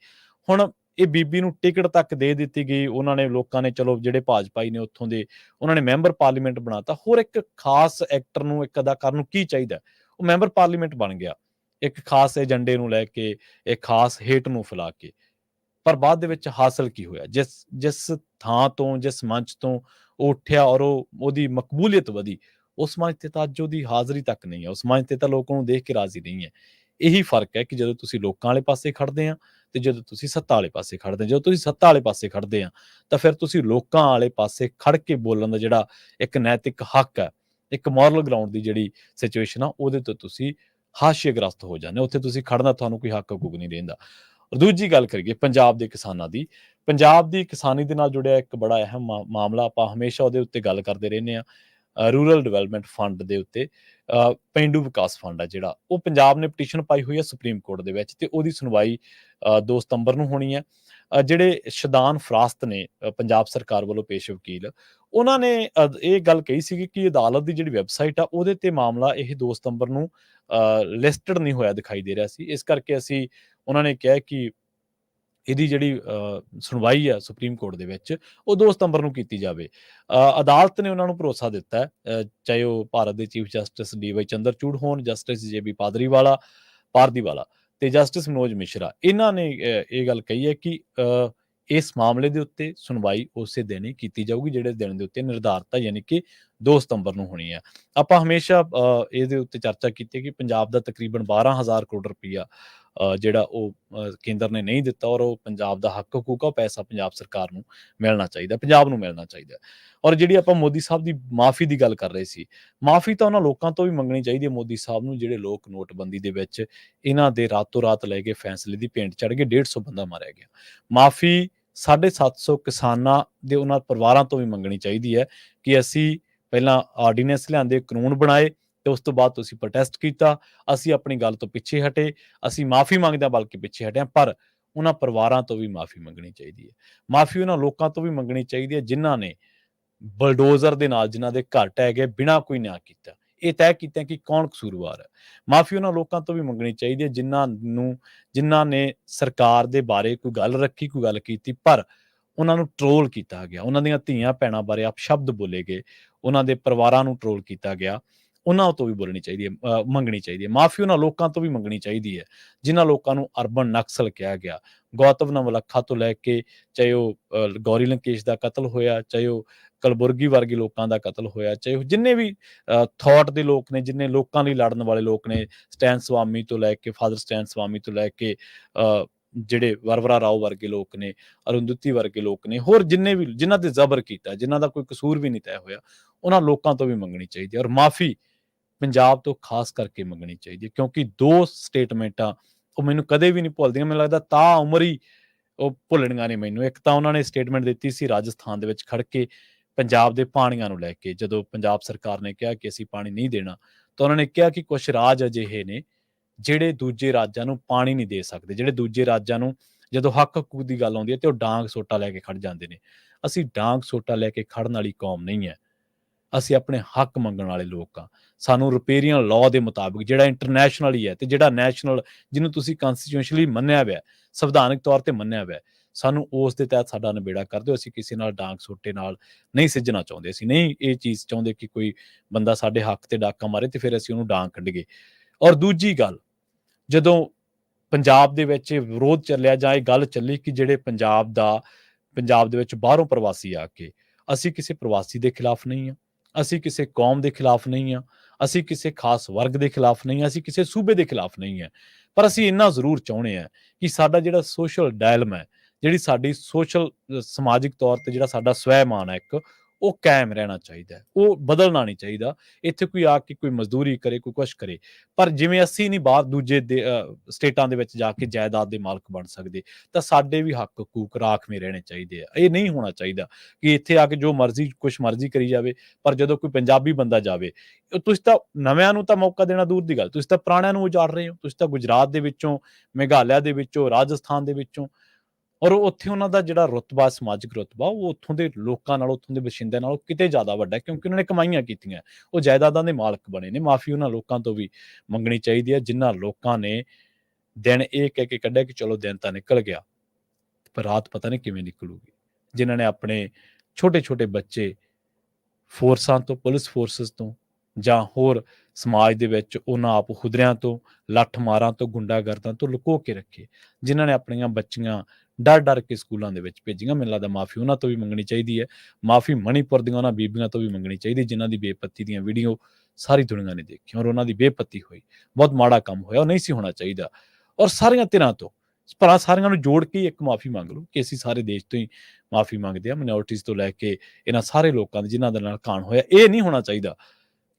ਹੁਣ ਇਹ ਬੀਬੀ ਨੂੰ ਟਿਕਟ ਤੱਕ ਦੇ ਦਿੱਤੀ ਗਈ, ਉਹਨਾਂ ਨੇ ਲੋਕਾਂ ਨੇ ਚਲੋ ਜਿਹੜੇ ਭਾਜਪਾਈ ਨੇ ਉੱਥੋਂ ਦੇ, ਉਹਨਾਂ ਨੇ ਮੈਂਬਰ ਪਾਰਲੀਮੈਂਟ ਬਣਾਤਾ, ਹੋਰ ਇੱਕ ਖਾਸ ਐਕਟਰ ਨੂੰ, ਇੱਕ ਅਦਾਕਾਰ ਨੂੰ ਕੀ ਚਾਹੀਦਾ? ਉਹ ਮੈਂਬਰ ਪਾਰਲੀਮੈਂਟ ਬਣ ਗਿਆ। ਇੱਕ ਖਾਸ ਏਜੰਡੇ ਨੂੰ ਲੈ ਕੇ, ਇੱਕ ਖਾਸ ਹੇਟ ਨੂੰ ਫੈਲਾ ਕੇ। ਪਰ ਬਾਅਦ ਦੇ ਵਿੱਚ ਹਾਸਲ ਕੀ ਹੋਇਆ? ਜਿਸ ਜਿਸ ਥਾਂ ਤੋਂ, ਜਿਸ ਮੰਚ ਤੋਂ ਉਹ ਉੱਠਿਆ ਔਰ ਉਹ, ਉਹਦੀ ਮਕਬੂਲੀਅਤ ਵਧੀ, ਉਸ ਮੰਚ ਤੇ ਤਾਂ ਅੱਜ ਉਹਦੀ ਹਾਜ਼ਰੀ ਤੱਕ ਨਹੀਂ ਹੈ। ਉਸ ਮੰਚ ਤੇ ਤਾਂ ਲੋਕਾਂ ਨੂੰ ਦੇਖ ਕੇ ਰਾਜ਼ੀ ਨਹੀਂ ਹੈ। ਇਹੀ ਫ਼ਰਕ ਹੈ ਕਿ ਜਦੋਂ ਤੁਸੀਂ ਲੋਕਾਂ ਵਾਲੇ ਪਾਸੇ ਖੜਦੇ ਆ ਤੇ ਜਦੋਂ ਤੁਸੀਂ ਸੱਤਾ ਵਾਲੇ ਪਾਸੇ ਖੜਦੇ ਜਦੋਂ ਤੁਸੀਂ ਸੱਤਾ ਵਾਲੇ ਪਾਸੇ ਖੜਦੇ ਆ ਤਾਂ ਫਿਰ ਤੁਸੀਂ ਲੋਕਾਂ ਵਾਲੇ ਪਾਸੇ ਖੜ ਕੇ ਬੋਲਣ ਦਾ ਜਿਹੜਾ ਇੱਕ ਨੈਤਿਕ ਹੱਕ ਹੈ, ਇੱਕ ਮੋਰਲ ਗਰਾਊਂਡ ਦੀ ਜਿਹੜੀ ਸਿਚੁਏਸ਼ਨ ਆ, ਉਹਦੇ ਤੋਂ ਤੁਸੀਂ ਹਾਸ਼ੀਏਗ੍ਰਸਤ ਹੋ ਜਾਂਦੇ ਹੋ। ਉੱਥੇ ਤੁਸੀਂ ਖੜਨਾ ਤੁਹਾਨੂੰ ਕੋਈ ਹੱਕ ਹਕੂਕ ਨਹੀਂ ਰਹਿੰਦਾ ਔਰ ਦੂਜੀ ਗੱਲ ਕਰੀਏ ਪੰਜਾਬ ਦੇ ਕਿਸਾਨਾਂ ਦੀ ਪੰਜਾਬ ਦੀ ਕਿਸਾਨੀ ਦੇ ਨਾਲ ਜੁੜਿਆ ਇੱਕ ਬੜਾ ਅਹਿਮ ਮਾ- ਮਾਮਲਾ ਆਪਾਂ ਹਮੇਸ਼ਾ ਉਹਦੇ ਉੱਤੇ ਗੱਲ ਕਰਦੇ ਰਹਿੰਦੇ ਆ ਰੂਰਲ ਡਿਵੈਲਪਮੈਂਟ ਫੰਡ ਦੇ ਉੱਤੇ ਅ, ਪੇਂਡੂ ਵਿਕਾਸ ਫੰਡ ਆ ਜਿਹੜਾ ਉਹ ਪੰਜਾਬ ਨੇ ਪਟੀਸ਼ਨ ਪਾਈ ਹੋਈ ਹੈ ਸੁਪਰੀਮ ਕੋਰਟ ਦੇ ਵਿੱਚ ਤੇ ਉਹਦੀ ਸੁਣਵਾਈ 2 ਸਤੰਬਰ ਨੂੰ ਹੋਣੀ ਹੈ। ਜਿਹੜੇ ਸ਼ਦਾਨ ਫਰਾਸਤ ਨੇ ਪੰਜਾਬ ਸਰਕਾਰ ਵੱਲੋਂ ਪੇਸ਼ ਵਕੀਲ ਉਹਨਾਂ ਨੇ ਇਹ ਗੱਲ ਕਹੀ ਸੀ ਕਿ ਅਦਾਲਤ ਦੀ ਜਿਹੜੀ ਵੈਬਸਾਈਟ ਆ ਉਹਦੇ ਤੇ ਮਾਮਲਾ ਇਹ 2 ਸਤੰਬਰ ਨੂੰ ਲਿਸਟਡ ਨਹੀਂ ਹੋਇਆ ਦਿਖਾਈ ਦੇ ਰਿਹਾ ਸੀ। ਇਸ ਕਰਕੇ ਅਸੀਂ ਉਹਨਾਂ ਨੇ ਕਿਹਾ ਕਿ ਇਹਦੀ ਜਿਹੜੀ ਸੁਣਵਾਈ ਆ ਸੁਪਰੀਮ ਕੋਰਟ ਦੇ ਵਿੱਚ ਉਹ 2 ਸਤੰਬਰ ਨੂੰ ਕੀਤੀ ਜਾਵੇ। ਅ, ਅਦਾਲਤ ਨੇ ਉਹਨਾਂ ਨੂੰ ਭਰੋਸਾ ਦਿੱਤਾ ਚਾਹੇ ਉਹ ਭਾਰਤ ਦੇ chief justice D Y Chandrachud ਹੋਣ ਜਸਟਿਸ ਜੇਬੀ ਪਾਰਦੀ ਵਾਲਾ ਤੇ ਜਸਟਿਸ ਮਨੋਜ ਮਿਸ਼ਰਾ ਇਹਨਾਂ ਨੇ ਅ, ਇਹ ਗੱਲ ਕਹੀ ਹੈ ਕਿ ਅ, ਇਸ ਮਾਮਲੇ ਦੇ ਉੱਤੇ ਸੁਣਵਾਈ ਉਸੇ ਦਿਨ ਹੀ ਕੀਤੀ ਜਾਊਗੀ ਜਿਹੜੇ ਦਿਨ ਦੇ ਉੱਤੇ ਨਿਰਧਾਰਤ ਹੈ ਯਾਨੀ ਕਿ 2 ਸਤੰਬਰ ਨੂੰ ਹੋਣੀ ਹੈ। ਆਪਾਂ ਹਮੇਸ਼ਾ ਅ, ਇਹਦੇ ਉੱਤੇ ਚਰਚਾ ਕੀਤੀ ਹੈ ਕਿ ਪੰਜਾਬ ਦਾ ਤਕਰੀਬਨ 12000 ਕਰੋੜ ਰੁਪਈਆ ਜਿਹੜਾ ਉਹ ਕੇਂਦਰ ਨੇ ਨਹੀਂ ਦਿੱਤਾ ਔਰ ਉਹ ਪੰਜਾਬ ਦਾ ਹੱਕ ਹਕੂਕ ਉਹ ਪੈਸਾ ਪੰਜਾਬ ਸਰਕਾਰ ਨੂੰ ਮਿਲਣਾ ਚਾਹੀਦਾ, ਪੰਜਾਬ ਨੂੰ ਮਿਲਣਾ ਚਾਹੀਦਾ। ਔਰ ਜਿਹੜੀ ਆਪਾਂ ਮੋਦੀ ਸਾਹਿਬ ਦੀ ਮਾਫੀ ਦੀ ਗੱਲ ਕਰ ਰਹੇ ਸੀ, ਮਾਫੀ ਤਾਂ ਉਹਨਾਂ ਲੋਕਾਂ ਤੋਂ ਵੀ ਮੰਗਣੀ ਚਾਹੀਦੀ ਹੈ ਮੋਦੀ ਸਾਹਿਬ ਨੂੰ, ਜਿਹੜੇ ਲੋਕ ਨੋਟਬੰਦੀ ਦੇ ਵਿੱਚ ਇਹਨਾਂ ਦੇ ਰਾਤੋਂ ਰਾਤ ਲੈ ਕੇ ਫੈਸਲੇ ਦੀ ਭੇਂਟ ਚੜ ਕੇ 150 ਬੰਦਾ ਮਾਰਿਆ ਗਿਆ। ਮਾਫੀ 750 ਕਿਸਾਨਾਂ ਦੇ ਉਹਨਾਂ ਪਰਿਵਾਰਾਂ ਤੋਂ ਵੀ ਮੰਗਣੀ ਚਾਹੀਦੀ ਹੈ ਕਿ ਅਸੀਂ ਪਹਿਲਾਂ ਆਰਡੀਨੈਂਸ ਲਿਆਂਦੇ, ਕਾਨੂੰਨ ਬਣਾਏ ਤੇ ਉਸ ਤੋਂ ਬਾਅਦ ਤੁਸੀਂ ਪ੍ਰੋਟੈਸਟ ਕੀਤਾ, ਅਸੀਂ ਆਪਣੀ ਗੱਲ ਤੋਂ ਪਿੱਛੇ ਹਟੇ, ਅਸੀਂ ਮਾਫੀ ਮੰਗਦੇ ਹਾਂ ਬਲਕਿ ਪਿੱਛੇ ਹਟਿਆ ਪਰ ਉਹਨਾਂ ਪਰਿਵਾਰਾਂ ਤੋਂ ਵੀ ਮਾਫੀ ਮੰਗਣੀ ਚਾਹੀਦੀ ਹੈ। ਮਾਫੀ ਉਹਨਾਂ ਲੋਕਾਂ ਤੋਂ ਵੀ ਮੰਗਣੀ ਚਾਹੀਦੀ ਹੈ ਜਿਨ੍ਹਾਂ ਨੇ ਬਲਡੋਜ਼ਰ ਦੇ ਨਾਲ, ਜਿਨ੍ਹਾਂ ਦੇ ਘਰ ਟਹਿ ਗਏ ਬਿਨਾਂ ਕੋਈ ਨਿਆਂ ਕੀਤਾ। ਇਹ ਤੈਅ ਕੀਤਾ ਕਿ ਕੌਣ ਕਸੂਰਵਾਰ ਹੈ। ਮਾਫੀ ਉਹਨਾਂ ਲੋਕਾਂ ਤੋਂ ਵੀ ਮੰਗਣੀ ਚਾਹੀਦੀ ਹੈ ਜਿਨ੍ਹਾਂ ਨੂੰ, ਜਿਨ੍ਹਾਂ ਨੇ ਸਰਕਾਰ ਦੇ ਬਾਰੇ ਕੋਈ ਗੱਲ ਰੱਖੀ, ਕੋਈ ਗੱਲ ਕੀਤੀ, ਪਰ ਉਹਨਾਂ ਨੂੰ ਟਰੋਲ ਕੀਤਾ ਗਿਆ। ਉਹਨਾਂ ਦੀਆਂ ਧੀਆਂ ਭੈਣਾਂ ਬਾਰੇ ਆਪ ਸ਼ਬਦ ਬੋਲੇ ਗਏ। ਉਹਨਾਂ ਦੇ ਪਰਿਵਾਰਾਂ ਨੂੰ ਟਰੋਲ ਕੀਤਾ ਗਿਆ। ਉਹਨਾਂ ਤੋਂ ਵੀ ਬੋਲਣੀ ਚਾਹੀਦੀ ਹੈ ਮੰਗਣੀ ਚਾਹੀਦੀ ਹੈ। ਮਾਫੀ ਉਹਨਾਂ ਲੋਕਾਂ ਤੋਂ ਵੀ ਮੰਗਣੀ ਚਾਹੀਦੀ ਹੈ ਜਿਨ੍ਹਾਂ ਲੋਕਾਂ ਨੂੰ ਅਰਬਨ ਨਕਸਲ ਕਿਹਾ ਗਿਆ। ਗੌਤਮ ਨਵਲੱਖਾ ਤੋਂ ਲੈ ਕੇ ਚਾਹੇ ਉਹ ਗੌਰੀ ਲੰਕੇਸ਼ ਦਾ ਕਤਲ ਹੋਇਆ ਚਾਹੇ ਉਹ ਕਲਬੁਰਗੀ ਵਰਗੇ ਲੋਕਾਂ ਦਾ ਕਤਲ ਹੋਇਆ ਚਾਹੇ ਜਿੰਨੇ ਵੀ ਥਾਟ ਦੇ ਲੋਕ ਨੇ ਜਿੰਨੇ ਲੋਕਾਂ ਲਈ ਲੜਨ ਵਾਲੇ ਲੋਕ ਨੇ ਸਟੈਨ ਸਵਾਮੀ ਤੋਂ ਲੈ ਕੇ ਫਾਦਰ ਸਟੈਨ ਸਵਾਮੀ ਤੋਂ ਲੈ ਕੇ ਅ, ਜਿਹੜੇ ਵਰਵਰਾ ਰਾਓ ਵਰਗੇ ਲੋਕ ਨੇ ਅਰੁੰਧਤੀ ਵਰਗੇ ਲੋਕ ਨੇ ਹੋਰ ਜਿੰਨੇ ਵੀ ਜਿਨ੍ਹਾਂ ਤੇ ਜ਼ਬਰ ਕੀਤਾ ਜਿਨ੍ਹਾਂ ਦਾ ਕੋਈ ਕਸੂਰ ਵੀ ਨਹੀਂ ਤੈਅ ਹੋਇਆ ਉਹਨਾਂ ਲੋਕਾਂ ਤੋਂ ਵੀ ਮੰਗਣੀ ਚਾਹੀਦੀ ਹੈ। ਔਰ ਮਾਫੀ ਪੰਜਾਬ ਤੋਂ ਖਾਸ ਕਰਕੇ ਮੰਗਣੀ ਚਾਹੀਦੀ ਹੈ, ਕਿਉਂਕਿ ਦੋ ਸਟੇਟਮੈਂਟਾਂ ਉਹ ਮੈਨੂੰ ਕਦੇ ਵੀ ਨਹੀਂ ਭੁੱਲਦੀਆਂ, ਮੈਨੂੰ ਲੱਗਦਾ ਤਾਂ ਉਮਰ ਹੀ ਉਹ ਭੁੱਲਣੀਆਂ ਨਹੀਂ ਮੈਨੂੰ। ਇੱਕ ਤਾਂ ਉਹਨਾਂ ਨੇ ਸਟੇਟਮੈਂਟ ਦਿੱਤੀ ਸੀ, ਰਾਜਸਥਾਨ ਦੇ ਵਿੱਚ ਖੜ ਕੇ ਪੰਜਾਬ ਦੇ ਪਾਣੀਆਂ ਨੂੰ ਲੈ ਕੇ, ਜਦੋਂ ਪੰਜਾਬ ਸਰਕਾਰ ਨੇ ਕਿਹਾ ਕਿ ਅਸੀਂ ਪਾਣੀ ਨਹੀਂ ਦੇਣਾ, ਤਾਂ ਉਹਨਾਂ ਨੇ ਕਿਹਾ ਕਿ ਕੁਝ ਰਾਜ ਅਜਿਹੇ ਨੇ ਜਿਹੜੇ ਦੂਜੇ ਰਾਜਾਂ ਨੂੰ ਪਾਣੀ ਨਹੀਂ ਦੇ ਸਕਦੇ, ਜਿਹੜੇ ਦੂਜੇ ਰਾਜਾਂ ਨੂੰ ਜਦੋਂ ਹੱਕ ਹਕੂਕ ਦੀ ਗੱਲ ਆਉਂਦੀ ਹੈ ਤੇ ਉਹ ਡਾਂਗ ਸੋਟਾ ਲੈ ਕੇ ਖੜ ਜਾਂਦੇ ਨੇ। ਅਸੀਂ ਡਾਂਗ ਸੋਟਾ ਲੈ ਕੇ ਖੜਨ ਵਾਲੀ ਕੌਮ ਨਹੀਂ ਹੈ। ਅਸੀਂ ਆਪਣੇ ਹੱਕ ਮੰਗਣ ਵਾਲੇ ਲੋਕ ਆ ਸਾਨੂੰ ਰਿਪੇਰੀਅਨ ਲਾਅ ਦੇ ਮੁਤਾਬਿਕ ਜਿਹੜਾ ਇੰਟਰਨੈਸ਼ਨਲੀ ਹੈ ਤੇ ਜਿਹੜਾ ਨੈਸ਼ਨਲ ਜਿਹਨੂੰ ਤੁਸੀਂ ਕਨਸਟੀਟਿਊਸ਼ਨਲੀ ਮੰਨਿਆ ਹੋਇਆ ਸੰਵਿਧਾਨਕ ਤੌਰ ਤੇ ਮੰਨਿਆ ਹੋਇਆ ਸਾਨੂੰ ਉਸ ਦੇ ਤਹਿਤ ਸਾਡਾ ਨਿਬੇੜਾ ਕਰ ਦਿਓ। ਅਸੀਂ ਕਿਸੇ ਨਾਲ ਡਾਂਗ ਸੋਟੇ ਨਾਲ ਨਹੀਂ ਸਿੱਝਣਾ ਚਾਹੁੰਦੇ। ਅਸੀਂ ਨਹੀਂ ਇਹ ਚੀਜ਼ ਚਾਹੁੰਦੇ ਕਿ ਕੋਈ ਬੰਦਾ ਸਾਡੇ ਹੱਕ ਤੇ ਡਾਕਾ ਮਾਰੇ ਤੇ ਫਿਰ ਅਸੀਂ ਉਹਨੂੰ ਡਾਂਗ ਕੱਢੀਏ। ਔਰ ਦੂਜੀ ਗੱਲ, ਜਦੋਂ ਪੰਜਾਬ ਦੇ ਵਿੱਚ ਇਹ ਵਿਰੋਧ ਚੱਲਿਆ ਜਾਂ ਇਹ ਗੱਲ ਚੱਲੀ ਕਿ ਜਿਹੜੇ ਪੰਜਾਬ ਦਾ, ਪੰਜਾਬ ਦੇ ਵਿੱਚ ਬਾਹਰੋਂ ਪ੍ਰਵਾਸੀ ਆ ਕੇ, ਅਸੀਂ ਕਿਸੇ ਪ੍ਰਵਾਸੀ ਦੇ ਖਿਲਾਫ ਨਹੀਂ ਆ ਅਸੀਂ ਕਿਸੇ ਕੌਮ ਦੇ ਖਿਲਾਫ ਨਹੀਂ ਆ ਅਸੀਂ ਕਿਸੇ ਖਾਸ ਵਰਗ ਦੇ ਖਿਲਾਫ ਨਹੀਂ ਆ ਅਸੀਂ ਕਿਸੇ ਸੂਬੇ ਦੇ ਖਿਲਾਫ ਨਹੀਂ ਆ ਪਰ ਅਸੀਂ ਇੰਨਾ ਜ਼ਰੂਰ ਚਾਹੁੰਦੇ ਆ ਕਿ ਸਾਡਾ ਜਿਹੜਾ ਸੋਸ਼ਲ ਡਾਇਲਮ ਹੈ, ਜਿਹੜੀ ਸਾਡੀ ਸੋਸ਼ਲ ਸਮਾਜਿਕ ਤੌਰ ਤੇ ਜਿਹੜਾ ਸਾਡਾ ਸਵੈਮਾਨ ਹੈ ਇੱਕ ਉਹ ਕਾਇਮ ਰਹਿਣਾ ਚਾਹੀਦਾ ਉਹ ਬਦਲਣਾ ਨਹੀਂ ਚਾਹੀਦਾ ਇੱਥੇ ਕੋਈ ਆ ਕੇ ਕੋਈ ਮਜ਼ਦੂਰੀ ਕਰੇ ਕੋਈ ਕੁਛ ਕਰੇ। ਪਰ ਜਿਵੇਂ ਅਸੀਂ ਨਹੀਂ ਬਾਹਰ ਦੂਜੇ ਦੇ, ਸਟੇਟਾਂ ਦੇ ਵਿੱਚ ਜਾ ਕੇ ਜਾਇਦਾਦ ਦੇ ਮਾਲਕ ਬਣ ਸਕਦੇ ਤਾਂ ਸਾਡੇ ਵੀ ਹੱਕ ਹਕੂਕ ਰਾਖਵੇਂ ਰਹਿਣੇ ਚਾਹੀਦੇ ਆ। ਇਹ ਨਹੀਂ ਹੋਣਾ ਚਾਹੀਦਾ ਕਿ ਇੱਥੇ ਆ ਕੇ ਜੋ ਮਰਜ਼ੀ ਕੁਛ ਮਰਜ਼ੀ ਕਰੀ ਜਾਵੇ ਪਰ ਜਦੋਂ ਕੋਈ ਪੰਜਾਬੀ ਬੰਦਾ ਜਾਵੇ ਤੁਸੀਂ ਤਾਂ ਨਵਿਆਂ ਨੂੰ ਤਾਂ ਮੌਕਾ ਦੇਣਾ ਦੂਰ ਦੀ ਗੱਲ ਤੁਸੀਂ ਤਾਂ ਪੁਰਾਣਿਆਂ ਨੂੰ ਉਜਾੜ ਰਹੇ ਹੋ ਤੁਸੀਂ ਤਾਂ ਗੁਜਰਾਤ ਦੇ ਵਿੱਚੋਂ ਮੇਘਾਲਿਆ ਦੇ ਵਿੱਚੋਂ ਰਾਜਸਥਾਨ ਦੇ ਵਿੱਚੋਂ ਔਰ ਉੱਥੇ ਉਹਨਾਂ ਦਾ ਜਿਹੜਾ ਰੁਤਬਾ, ਸਮਾਜਿਕ ਰੁਤਬਾ, ਉਹ ਉੱਥੋਂ ਦੇ ਲੋਕਾਂ ਨਾਲੋਂ, ਉੱਥੋਂ ਦੇ ਵਸਿੰਦਿਆਂ ਨਾਲੋਂ ਕਿਤੇ ਜ਼ਿਆਦਾ ਵੱਡਾ ਹੈ, ਕਿਉਂਕਿ ਉਹਨਾਂ ਨੇ ਕਮਾਈਆਂ ਕੀਤੀਆਂ। ਉਹ ਜਾਇਦਾਦਾਂ ਦੇ ਮਾਲਕ ਬਣੇ ਨੇ, ਮਾਫੀ ਉਹਨਾਂ ਲੋਕਾਂ ਤੋਂ ਵੀ ਮੰਗਣੀ ਚਾਹੀਦੀ ਹੈ, ਜਿਨ੍ਹਾਂ ਲੋਕਾਂ ਨੇ ਦਿਨ ਇਹ ਕਹਿ ਕੇ ਕੱਢਿਆ ਕਿ ਚਲੋ ਦਿਨ ਤਾਂ ਨਿਕਲ ਗਿਆ, ਪਰ ਰਾਤ ਪਤਾ ਨਹੀਂ ਕਿਵੇਂ ਨਿਕਲੂਗੀ। ਜਿਨ੍ਹਾਂ ਨੇ ਆਪਣੇ ਛੋਟੇ-ਛੋਟੇ ਬੱਚੇ ਫੋਰਸਾਂ ਤੋਂ, ਪੁਲਿਸ ਫੋਰਸਸ ਤੋਂ ਜਾਂ ਹੋਰ ਸਮਾਜ ਦੇ ਵਿੱਚ ਉਹਨਾਂ ਆਪ ਹੁਦਰਿਆਂ ਤੋਂ, ਲੱਠ ਮਾਰਾਂ ਤੋਂ, ਗੁੰਡਾਗਰਦਾਂ ਤੋਂ ਲੁਕੋ ਕੇ ਰੱਖੇ, ਜਿਨ੍ਹਾਂ ਨੇ ਆਪਣੀਆਂ ਬੱਚੀਆਂ ਡਰ ਡਰ ਕੇ ਸਕੂਲਾਂ ਦੇ ਵਿੱਚ ਭੇਜੀਆਂ। ਮੈਨੂੰ ਲੱਗਦਾ ਮਾਫੀ ਉਹਨਾਂ ਤੋਂ ਵੀ ਮੰਗਣੀ ਚਾਹੀਦੀ ਹੈ। ਮਾਫੀ ਮਣੀਪੁਰ ਦੀਆਂ ਉਹਨਾਂ ਬੀਬੀਆਂ ਤੋਂ ਵੀ ਮੰਗਣੀ ਚਾਹੀਦੀ ਜਿਨ੍ਹਾਂ ਦੀ ਬੇਪੱਤੀ ਦੀਆਂ ਵੀਡੀਓ ਸਾਰੀ ਦੁਨੀਆ ਨੇ ਦੇਖੀ ਔਰ ਉਹਨਾਂ ਦੀ ਬੇਪੱਤੀ ਹੋਈ। ਬਹੁਤ ਮਾੜਾ ਕੰਮ ਹੋਇਆ, ਉਹ ਨਹੀਂ ਸੀ ਹੋਣਾ ਚਾਹੀਦਾ। ਔਰ ਸਾਰੀਆਂ ਧਿਰਾਂ ਤੋਂ ਭਰਾ ਸਾਰਿਆਂ ਨੂੰ ਜੋੜ ਕੇ ਇੱਕ ਮਾਫੀ ਮੰਗ ਲਓ ਕਿ ਅਸੀਂ ਸਾਰੇ ਦੇਸ਼ ਤੋਂ ਹੀ ਮਾਫੀ ਮੰਗਦੇ ਆ ਮਿਨੋਰਟੀਜ਼ ਤੋਂ ਲੈ ਕੇ ਇਹਨਾਂ ਸਾਰੇ ਲੋਕਾਂ ਦੇ, ਜਿਨ੍ਹਾਂ ਦੇ ਨਾਲ ਕਾਣ ਹੋਇਆ, ਇਹ ਨਹੀਂ ਹੋਣਾ ਚਾਹੀਦਾ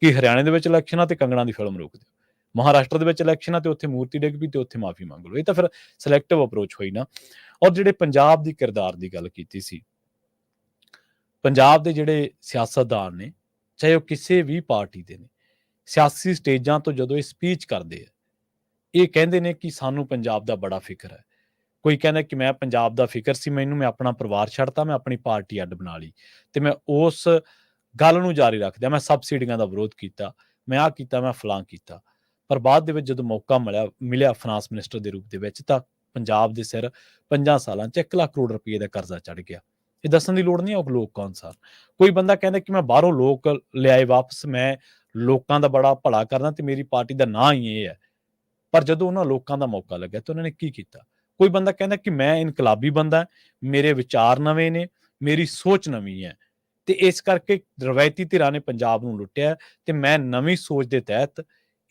ਕਿ ਹਰਿਆਣੇ ਦੇ ਵਿੱਚ ਇਲੈਕਸ਼ਨਾਂ ਤੇ ਕੰਗਣਾ ਦੀ ਫਿਲਮ ਰੋਕ ਦਿਓ ਮਹਾਰਾਸ਼ਟਰ ਦੇ ਵਿੱਚ ਇਲੈਕਸ਼ਨ ਆ ਤੇ ਉੱਥੇ ਮੂਰਤੀ ਡਿੱਗ ਪਈ ਤੇ ਉੱਥੇ ਮਾਫੀ ਮੰਗ ਲਓ। ਇਹ ਤਾਂ ਫਿਰ ਸਿਲੈਕਟਿਵ ਅਪਰੋਚ ਹੋਈ ਨਾ। ਔਰ ਜਿਹੜੇ ਪੰਜਾਬ ਦੀ ਕਿਰਦਾਰ ਦੀ ਗੱਲ ਕੀਤੀ ਸੀ, ਪੰਜਾਬ ਦੇ ਜਿਹੜੇ ਸਿਆਸਤਦਾਨ ਨੇ, ਚਾਹੇ ਉਹ ਕਿਸੇ ਵੀ ਪਾਰਟੀ ਦੇ ਨੇ, ਸਿਆਸੀ ਸਟੇਜਾਂ ਤੋਂ ਜਦੋਂ ਇਹ ਸਪੀਚ ਕਰਦੇ ਆ, ਇਹ ਕਹਿੰਦੇ ਨੇ ਕਿ ਸਾਨੂੰ ਪੰਜਾਬ ਦਾ ਬੜਾ ਫਿਕਰ ਹੈ। ਕੋਈ ਕਹਿੰਦਾ ਕਿ ਮੈਂ ਪੰਜਾਬ ਦਾ ਫਿਕਰ ਸੀ, ਮੈਨੂੰ, ਮੈਂ ਆਪਣਾ ਪਰਿਵਾਰ ਛੱਡਤਾ, ਮੈਂ ਆਪਣੀ ਪਾਰਟੀ ਅੱਡ ਬਣਾ ਲਈ ਤੇ ਮੈਂ ਉਸ ਗੱਲ ਨੂੰ ਜਾਰੀ ਰੱਖਦਿਆ ਮੈਂ ਸਬਸਿਡੀਆਂ ਦਾ ਵਿਰੋਧ ਕੀਤਾ, ਮੈਂ ਆ ਕੀਤਾ, ਮੈਂ ਫਲਾਂ ਕੀਤਾ। ਪਰ ਬਾਅਦ ਦੇ ਵਿੱਚ ਜਦੋਂ ਮੌਕਾ ਮਿਲਿਆ ਮਿਲਿਆ ਫਾਈਨਾਂਸ ਮਿਨਿਸਟਰ ਦੇ ਰੂਪ ਦੇ ਵਿੱਚ, ਤਾਂ ਪੰਜਾਬ ਦੇ ਸਿਰ 5 ਸਾਲਾਂ 'ਚ 1 ਲੱਖ ਕਰੋੜ ਰੁਪਏ ਦਾ ਕਰਜ਼ਾ ਚੜ ਗਿਆ। ਇਹ ਦੱਸਣ ਦੀ ਲੋੜ ਨਹੀਂ ਉਹ ਲੋਕ ਕੌਣ ਸਨ। ਕੋਈ ਬੰਦਾ ਕਹਿੰਦਾ ਕਿ ਮੈਂ ਬਾਹਰੋਂ ਲੋਕ ਲਿਆਏ ਵਾਪਸ, ਮੈਂ ਲੋਕਾਂ ਦਾ ਬੜਾ ਭਲਾ ਕਰਦਾ ਤੇ ਮੇਰੀ ਪਾਰਟੀ ਦਾ ਨਾਂ ਹੀ ਇਹ ਹੈ। ਪਰ ਜਦੋਂ ਉਹਨਾਂ ਲੋਕਾਂ ਦਾ ਮੌਕਾ ਲੱਗਿਆ ਤਾਂ ਉਹਨਾਂ ਨੇ ਕੀ ਕੀਤਾ? ਕੋਈ ਬੰਦਾ ਕਹਿੰਦਾ ਕਿ ਮੈਂ ਇਨਕਲਾਬੀ ਬੰਦਾ, ਮੇਰੇ ਵਿਚਾਰ ਨਵੇਂ ਨੇ, ਮੇਰੀ ਸੋਚ ਨਵੀਂ ਹੈ। ਤੇ ਇਸ ਕਰਕੇ ਰਵਾਇਤੀ ਧਿਰਾਂ ਨੇ ਪੰਜਾਬ ਨੂੰ ਲੁੱਟਿਆ ਤੇ ਮੈਂ ਨਵੀਂ ਸੋਚ ਦੇ ਤਹਿਤ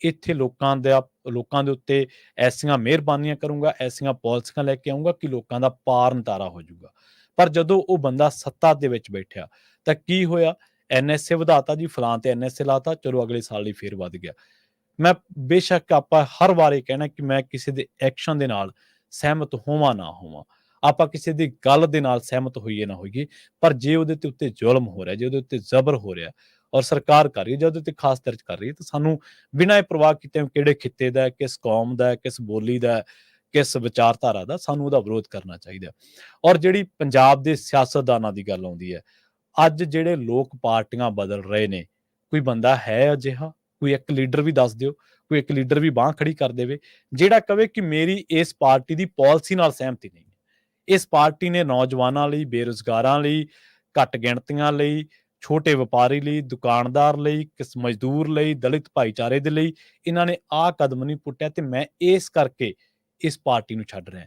ਇੱਥੇ ਲੋਕਾਂ ਦਾ ਲੋਕਾਂ ਦੇ ਉੱਤੇ ਐਸੀਆਂ ਮਿਹਰਬਾਨੀਆਂ ਕਰੂੰਗਾ, ਐਸੀਆਂ ਪਾਲਿਸੀਆਂ ਲੈ ਕੇ ਆਉਂਗਾ ਕਿ ਲੋਕਾਂ ਦਾ ਪਾਰ ਨਤਾਰਾ ਹੋ ਜਾਊਗਾ। ਪਰ ਜਦੋਂ ਉਹ ਬੰਦਾ ਸੱਤਾ ਦੇ ਵਿੱਚ ਬੈਠਿਆ, ਤਾਂ ਕੀ ਹੋਇਆ? ਐਨਐਸਏ ਵਧਾਤਾ ਜੀ ਫਲਾਂ ਤੇ ਐਨਐਸਏ ਲਾਤਾ, ਚਲੋ ਅਗਲੇ ਸਾਲ ਲਈ ਫੇਰ ਵੱਧ ਗਿਆ। ਮੈਂ ਬੇਸ਼ੱਕ ਆਪਾਂ ਹਰ ਵਾਰ ਇਹ ਕਹਿਣਾ ਕਿ ਮੈਂ ਕਿਸੇ ਦੇ ਐਕਸ਼ਨ ਦੇ ਨਾਲ ਸਹਿਮਤ ਹੋਵਾਂ ਨਾ ਹੋਵਾਂ। ਆਪਾਂ ਕਿਸੇ ਦੀ ਗੱਲ ਦੇ ਨਾਲ ਸਹਿਮਤ ਹੋਈਏ ਨਾ ਹੋਈਏ, ਪਰ ਜੇ ਉਹਦੇ ਤੇ ਉੱਤੇ ਜ਼ੁਲਮ ਹੋ ਰਿਹਾ, ਜੇ ਉਹਦੇ ਉੱਤੇ ਜ਼ਬਰ ਹੋ ਰਿਹਾ ਔਰ ਸਰਕਾਰ ਕਰ ਰਹੀ ਹੈ ਜਦੋਂ ਤੇ ਖਾਸ ਦਰਜ ਕਰ ਰਹੀ ਹੈ, ਤਾਂ ਸਾਨੂੰ ਬਿਨਾਂ ਇਹ ਪ੍ਰਵਾਹ ਕੀਤੇ ਕਿਹੜੇ ਖਿੱਤੇ ਦਾ ਕਿਸ ਕੌਮ ਦਾ ਕਿਸ ਬੋਲੀ ਦਾ ਕਿਸ ਵਿਚਾਰਧਾਰਾ ਦਾ, ਸਾਨੂੰ ਉਹਦਾ ਵਿਰੋਧ ਕਰਨਾ ਚਾਹੀਦਾ ਔਰ ਜਿਹੜੀ ਪੰਜਾਬ ਦੇ ਸਿਆਸਤਦਾਨਾਂ ਦੀ ਗੱਲ ਆਉਂਦੀ ਹੈ, ਅੱਜ ਜਿਹੜੇ ਲੋਕ ਪਾਰਟੀਆਂ ਬਦਲ ਰਹੇ ਨੇ, ਕੋਈ ਬੰਦਾ ਹੈ ਅਜਿਹਾ? ਕੋਈ ਇੱਕ ਲੀਡਰ ਵੀ ਦੱਸ ਦਿਓ, ਕੋਈ ਇੱਕ ਲੀਡਰ ਵੀ ਬਾਹ ਖੜੀ ਕਰ ਦੇਵੇ, ਜਿਹੜਾ ਕਵੇ ਕਿ ਮੇਰੀ ਇਸ ਪਾਰਟੀ ਦੀ ਪਾਲਿਸੀ ਨਾਲ ਸਹਿਮਤੀ ਨਹੀਂ ਇਸ ਪਾਰਟੀ ਨੇ ਨੌਜਵਾਨਾਂ ਲਈ, ਬੇਰੁਜ਼ਗਾਰਾਂ ਲਈ, ਘੱਟ ਗਿਣਤੀਆਂ ਲਈ ਛੋਟੇ ਵਪਾਰੀ ਲਈ, ਦੁਕਾਨਦਾਰ ਲਈ, ਕਿਸ ਮਜ਼ਦੂਰ ਲਈ, ਦਲਿਤ ਭਾਈਚਾਰੇ ਦੇ ਲਈ ਇਹਨਾਂ ਨੇ ਆਹ ਕਦਮ ਨਹੀਂ ਪੁੱਟਿਆ ਤੇ ਮੈਂ ਇਸ ਕਰਕੇ ਇਸ ਪਾਰਟੀ ਨੂੰ ਛੱਡ ਰਿਹਾ।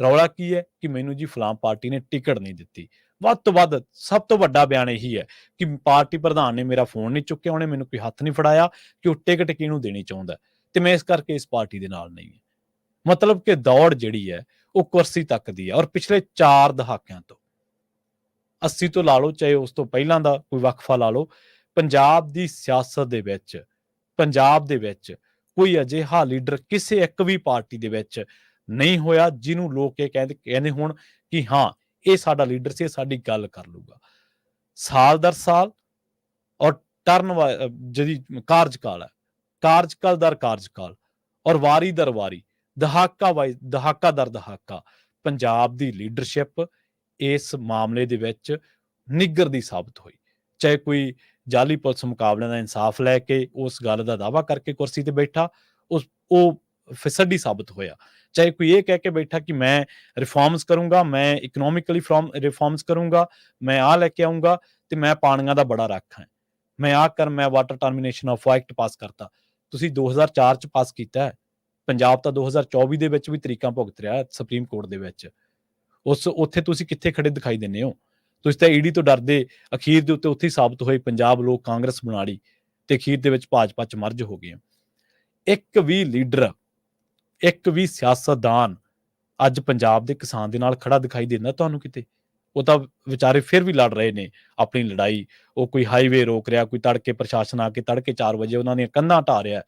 ਰੌਲਾ ਕੀ ਹੈ? ਕਿ ਮੈਨੂੰ ਜੀ ਫਲਾਮ ਪਾਰਟੀ ਨੇ ਟਿਕਟ ਨਹੀਂ ਦਿੱਤੀ। ਵੱਧ ਤੋਂ ਵੱਧ ਸਭ ਤੋਂ ਵੱਡਾ ਬਿਆਨ ਇਹੀ ਹੈ ਕਿ ਪਾਰਟੀ ਪ੍ਰਧਾਨ ਨੇ ਮੇਰਾ ਫੋਨ ਨਹੀਂ ਚੁੱਕਿਆ, ਉਹਨੇ ਮੈਨੂੰ ਕੋਈ ਹੱਥ ਨਹੀਂ ਫੜਾਇਆ ਕਿ ਉਹ ਟਿਕਟ ਕਿਹਨੂੰ ਦੇਣੀ ਚਾਹੁੰਦਾ ਹੈ ਤੇ ਮੈਂ ਇਸ ਕਰਕੇ ਇਸ ਪਾਰਟੀ ਦੇ ਨਾਲ ਨਹੀਂ ਹਾਂ। ਮਤਲਬ ਕਿ ਦੌੜ ਜਿਹੜੀ ਹੈ ਉਹ ਕੁਰਸੀ ਤੱਕ ਦੀ ਹੈ ਔਰ ਪਿਛਲੇ 4 ਦਹਾਕਿਆਂ ਤੋਂ। 80 ਤੋਂ ਲਾ ਲਓ, ਚਾਹੇ ਉਸ ਤੋਂ ਪਹਿਲਾਂ ਦਾ ਕੋਈ ਵਕਫਾ ਲਾ ਲਓ, ਪੰਜਾਬ ਦੀ ਸਿਆਸਤ ਦੇ ਵਿੱਚ, ਪੰਜਾਬ ਦੇ ਵਿੱਚ ਕੋਈ ਅਜਿਹਾ ਲੀਡਰ ਕਿਸੇ ਇੱਕ ਵੀ ਪਾਰਟੀ ਦੇ ਵਿੱਚ ਨਹੀਂ ਹੋਇਆ ਜਿਹਨੂੰ ਲੋਕ ਇਹ ਕਹਿੰਦੇ ਕਹਿੰਦੇ ਹੁਣ ਕਿ ਹਾਂ, ਇਹ ਸਾਡਾ ਲੀਡਰ ਸੀ ਸਾਡੀ ਗੱਲ ਕਰ ਲੂਗਾ ਸਾਲ ਦਰ ਸਾਲ ਔਰ ਟਰਨ ਜਿਹੜੀ ਕਾਰਜਕਾਲ ਹੈ, ਕਾਰਜਕਾਲ ਦਰ ਕਾਰਜਕਾਲ ਔਰ ਵਾਰੀ ਦਰ ਵਾਰੀ, ਦਹਾਕਾ ਵਾਈ, ਦਹਾਕਾ ਦਰ ਦਹਾਕਾ, ਪੰਜਾਬ ਦੀ ਲੀਡਰਸ਼ਿਪ ਇਸ ਮਾਮਲੇ ਦੇ ਵਿੱਚ ਨਿੱਗਰ ਦੀ ਸਾਬਤ ਹੋਈ। ਚਾਹੇ ਕੋਈ ਜਾਲੀ ਪੁਲਿਸ ਮੁਕਾਬਲਿਆਂ ਦਾ ਇਨਸਾਫ ਲੈ ਕੇ ਉਸ ਗੱਲ ਦਾ ਦਾਵਾ ਕਰਕੇ ਕੁਰਸੀ ਤੇ ਬੈਠਾ, ਉਸ, ਉਹ ਫਿਸਡੀ ਸਾਬਤ ਹੋਇਆ। ਚਾਹੇ ਕੋਈ ਇਹ ਕਹਿ ਕੇ ਬੈਠਾ ਕਿ ਮੈਂ ਰਿਫਾਰਮਸ ਕਰੂੰਗਾ, ਮੈਂ ਇਕਨੋਮਿਕਲੀ ਫਰਮ ਰਿਫਾਰਮਸ ਕਰੂੰਗਾ, ਮੈਂ ਆ ਲੈ ਕੇ ਆਉਂਗਾ ਤੇ ਮੈਂ ਪਾਣੀਆਂ ਦਾ ਬੜਾ ਰੱਖ ਹਾਂ। ਮੈਂ ਆ ਕਰ, ਮੈਂ water termination of act pass ਕਰਤਾ। ਤੁਸੀਂ 2004 ਚ ਪਾਸ ਕੀਤਾ ਹੈ। ਪੰਜਾਬ ਤਾਂ 2024 ਦੇ ਵਿੱਚ ਵੀ ਤਰੀਕਾਂ ਭੁਗਤ ਰਿਹਾ ਸੁਪਰੀਮ ਕੋਰਟ ਦੇ ਵਿੱਚ। ਉਸ ਉੱਥੇ ਤੁਸੀਂ ਕਿੱਥੇ ਖੜੇ ਦਿਖਾਈ ਦਿੰਦੇ ਹੋ? ਤੁਸੀਂ ਤਾਂ ਈਡੀ ਤੋਂ ਡਰਦੇ, ਅਖੀਰ ਦੇ ਉੱਤੇ ਉੱਥੇ ਹੀ ਸਾਬਤ ਹੋਏ ਪੰਜਾਬ ਲੋਕ ਕਾਂਗਰਸ ਬਣਾ ਲਈ ਤੇ ਅਖੀਰ ਦੇ ਵਿੱਚ ਭਾਜਪਾ ਚ ਮਰਜ ਹੋ ਗਏ ਇੱਕ ਵੀ ਲੀਡਰ, ਇੱਕ ਵੀ ਸਿਆਸਤਦਾਨ ਅੱਜ ਪੰਜਾਬ ਦੇ ਕਿਸਾਨ ਦੇ ਨਾਲ ਖੜਾ ਦਿਖਾਈ ਦਿੰਦਾ ਤੁਹਾਨੂੰ ਕਿਤੇ? ਉਹ ਤਾਂ ਵਿਚਾਰੇ ਫਿਰ ਵੀ ਲੜ ਰਹੇ ਨੇ ਆਪਣੀ ਲੜਾਈ। ਉਹ ਕੋਈ ਹਾਈਵੇ ਰੋਕ ਰਿਹਾ, ਕੋਈ ਤੜਕੇ ਪ੍ਰਸ਼ਾਸਨ ਆ ਕੇ ਤੜਕੇ 4 ਵਜੇ ਉਹਨਾਂ ਦੀਆਂ ਕੰਧਾਂ ਢਾ ਰਿਹਾ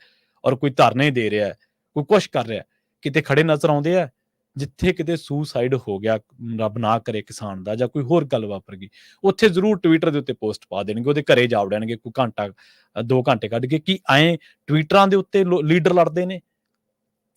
ਔਰ ਕੋਈ ਧਰਨੇ ਦੇ ਰਿਹਾ ਕੋਈ ਕੁਛ ਕਰ ਰਿਹਾ ਕਿਤੇ ਖੜੇ ਨਜ਼ਰ ਆਉਂਦੇ ਆ? ਜਿੱਥੇ ਕਿਤੇ ਸੁਸਾਈਡ ਹੋ ਗਿਆ, ਰੱਬ ਨਾ ਕਰੇ ਕਿਸਾਨ ਦਾ ਜਾਂ ਕੋਈ ਹੋਰ ਗੱਲ ਵਾਪਰ ਗਈ, ਉੱਥੇ ਜ਼ਰੂਰ ਟਵਿੱਟਰ ਦੇ ਉੱਤੇ ਪੋਸਟ ਪਾ ਦੇਣਗੇ, ਉਹਦੇ ਘਰੇ ਜਾ ਵੜਨਗੇ, ਕੋਈ ਘੰਟਾ 2 ਘੰਟੇ ਕੱਢ ਕੇ ਕਿ ਐ ਟਵਿੱਟਰਾਂ ਦੇ ਉੱਤੇ ਲੀਡਰ ਲੜਦੇ ਨੇ।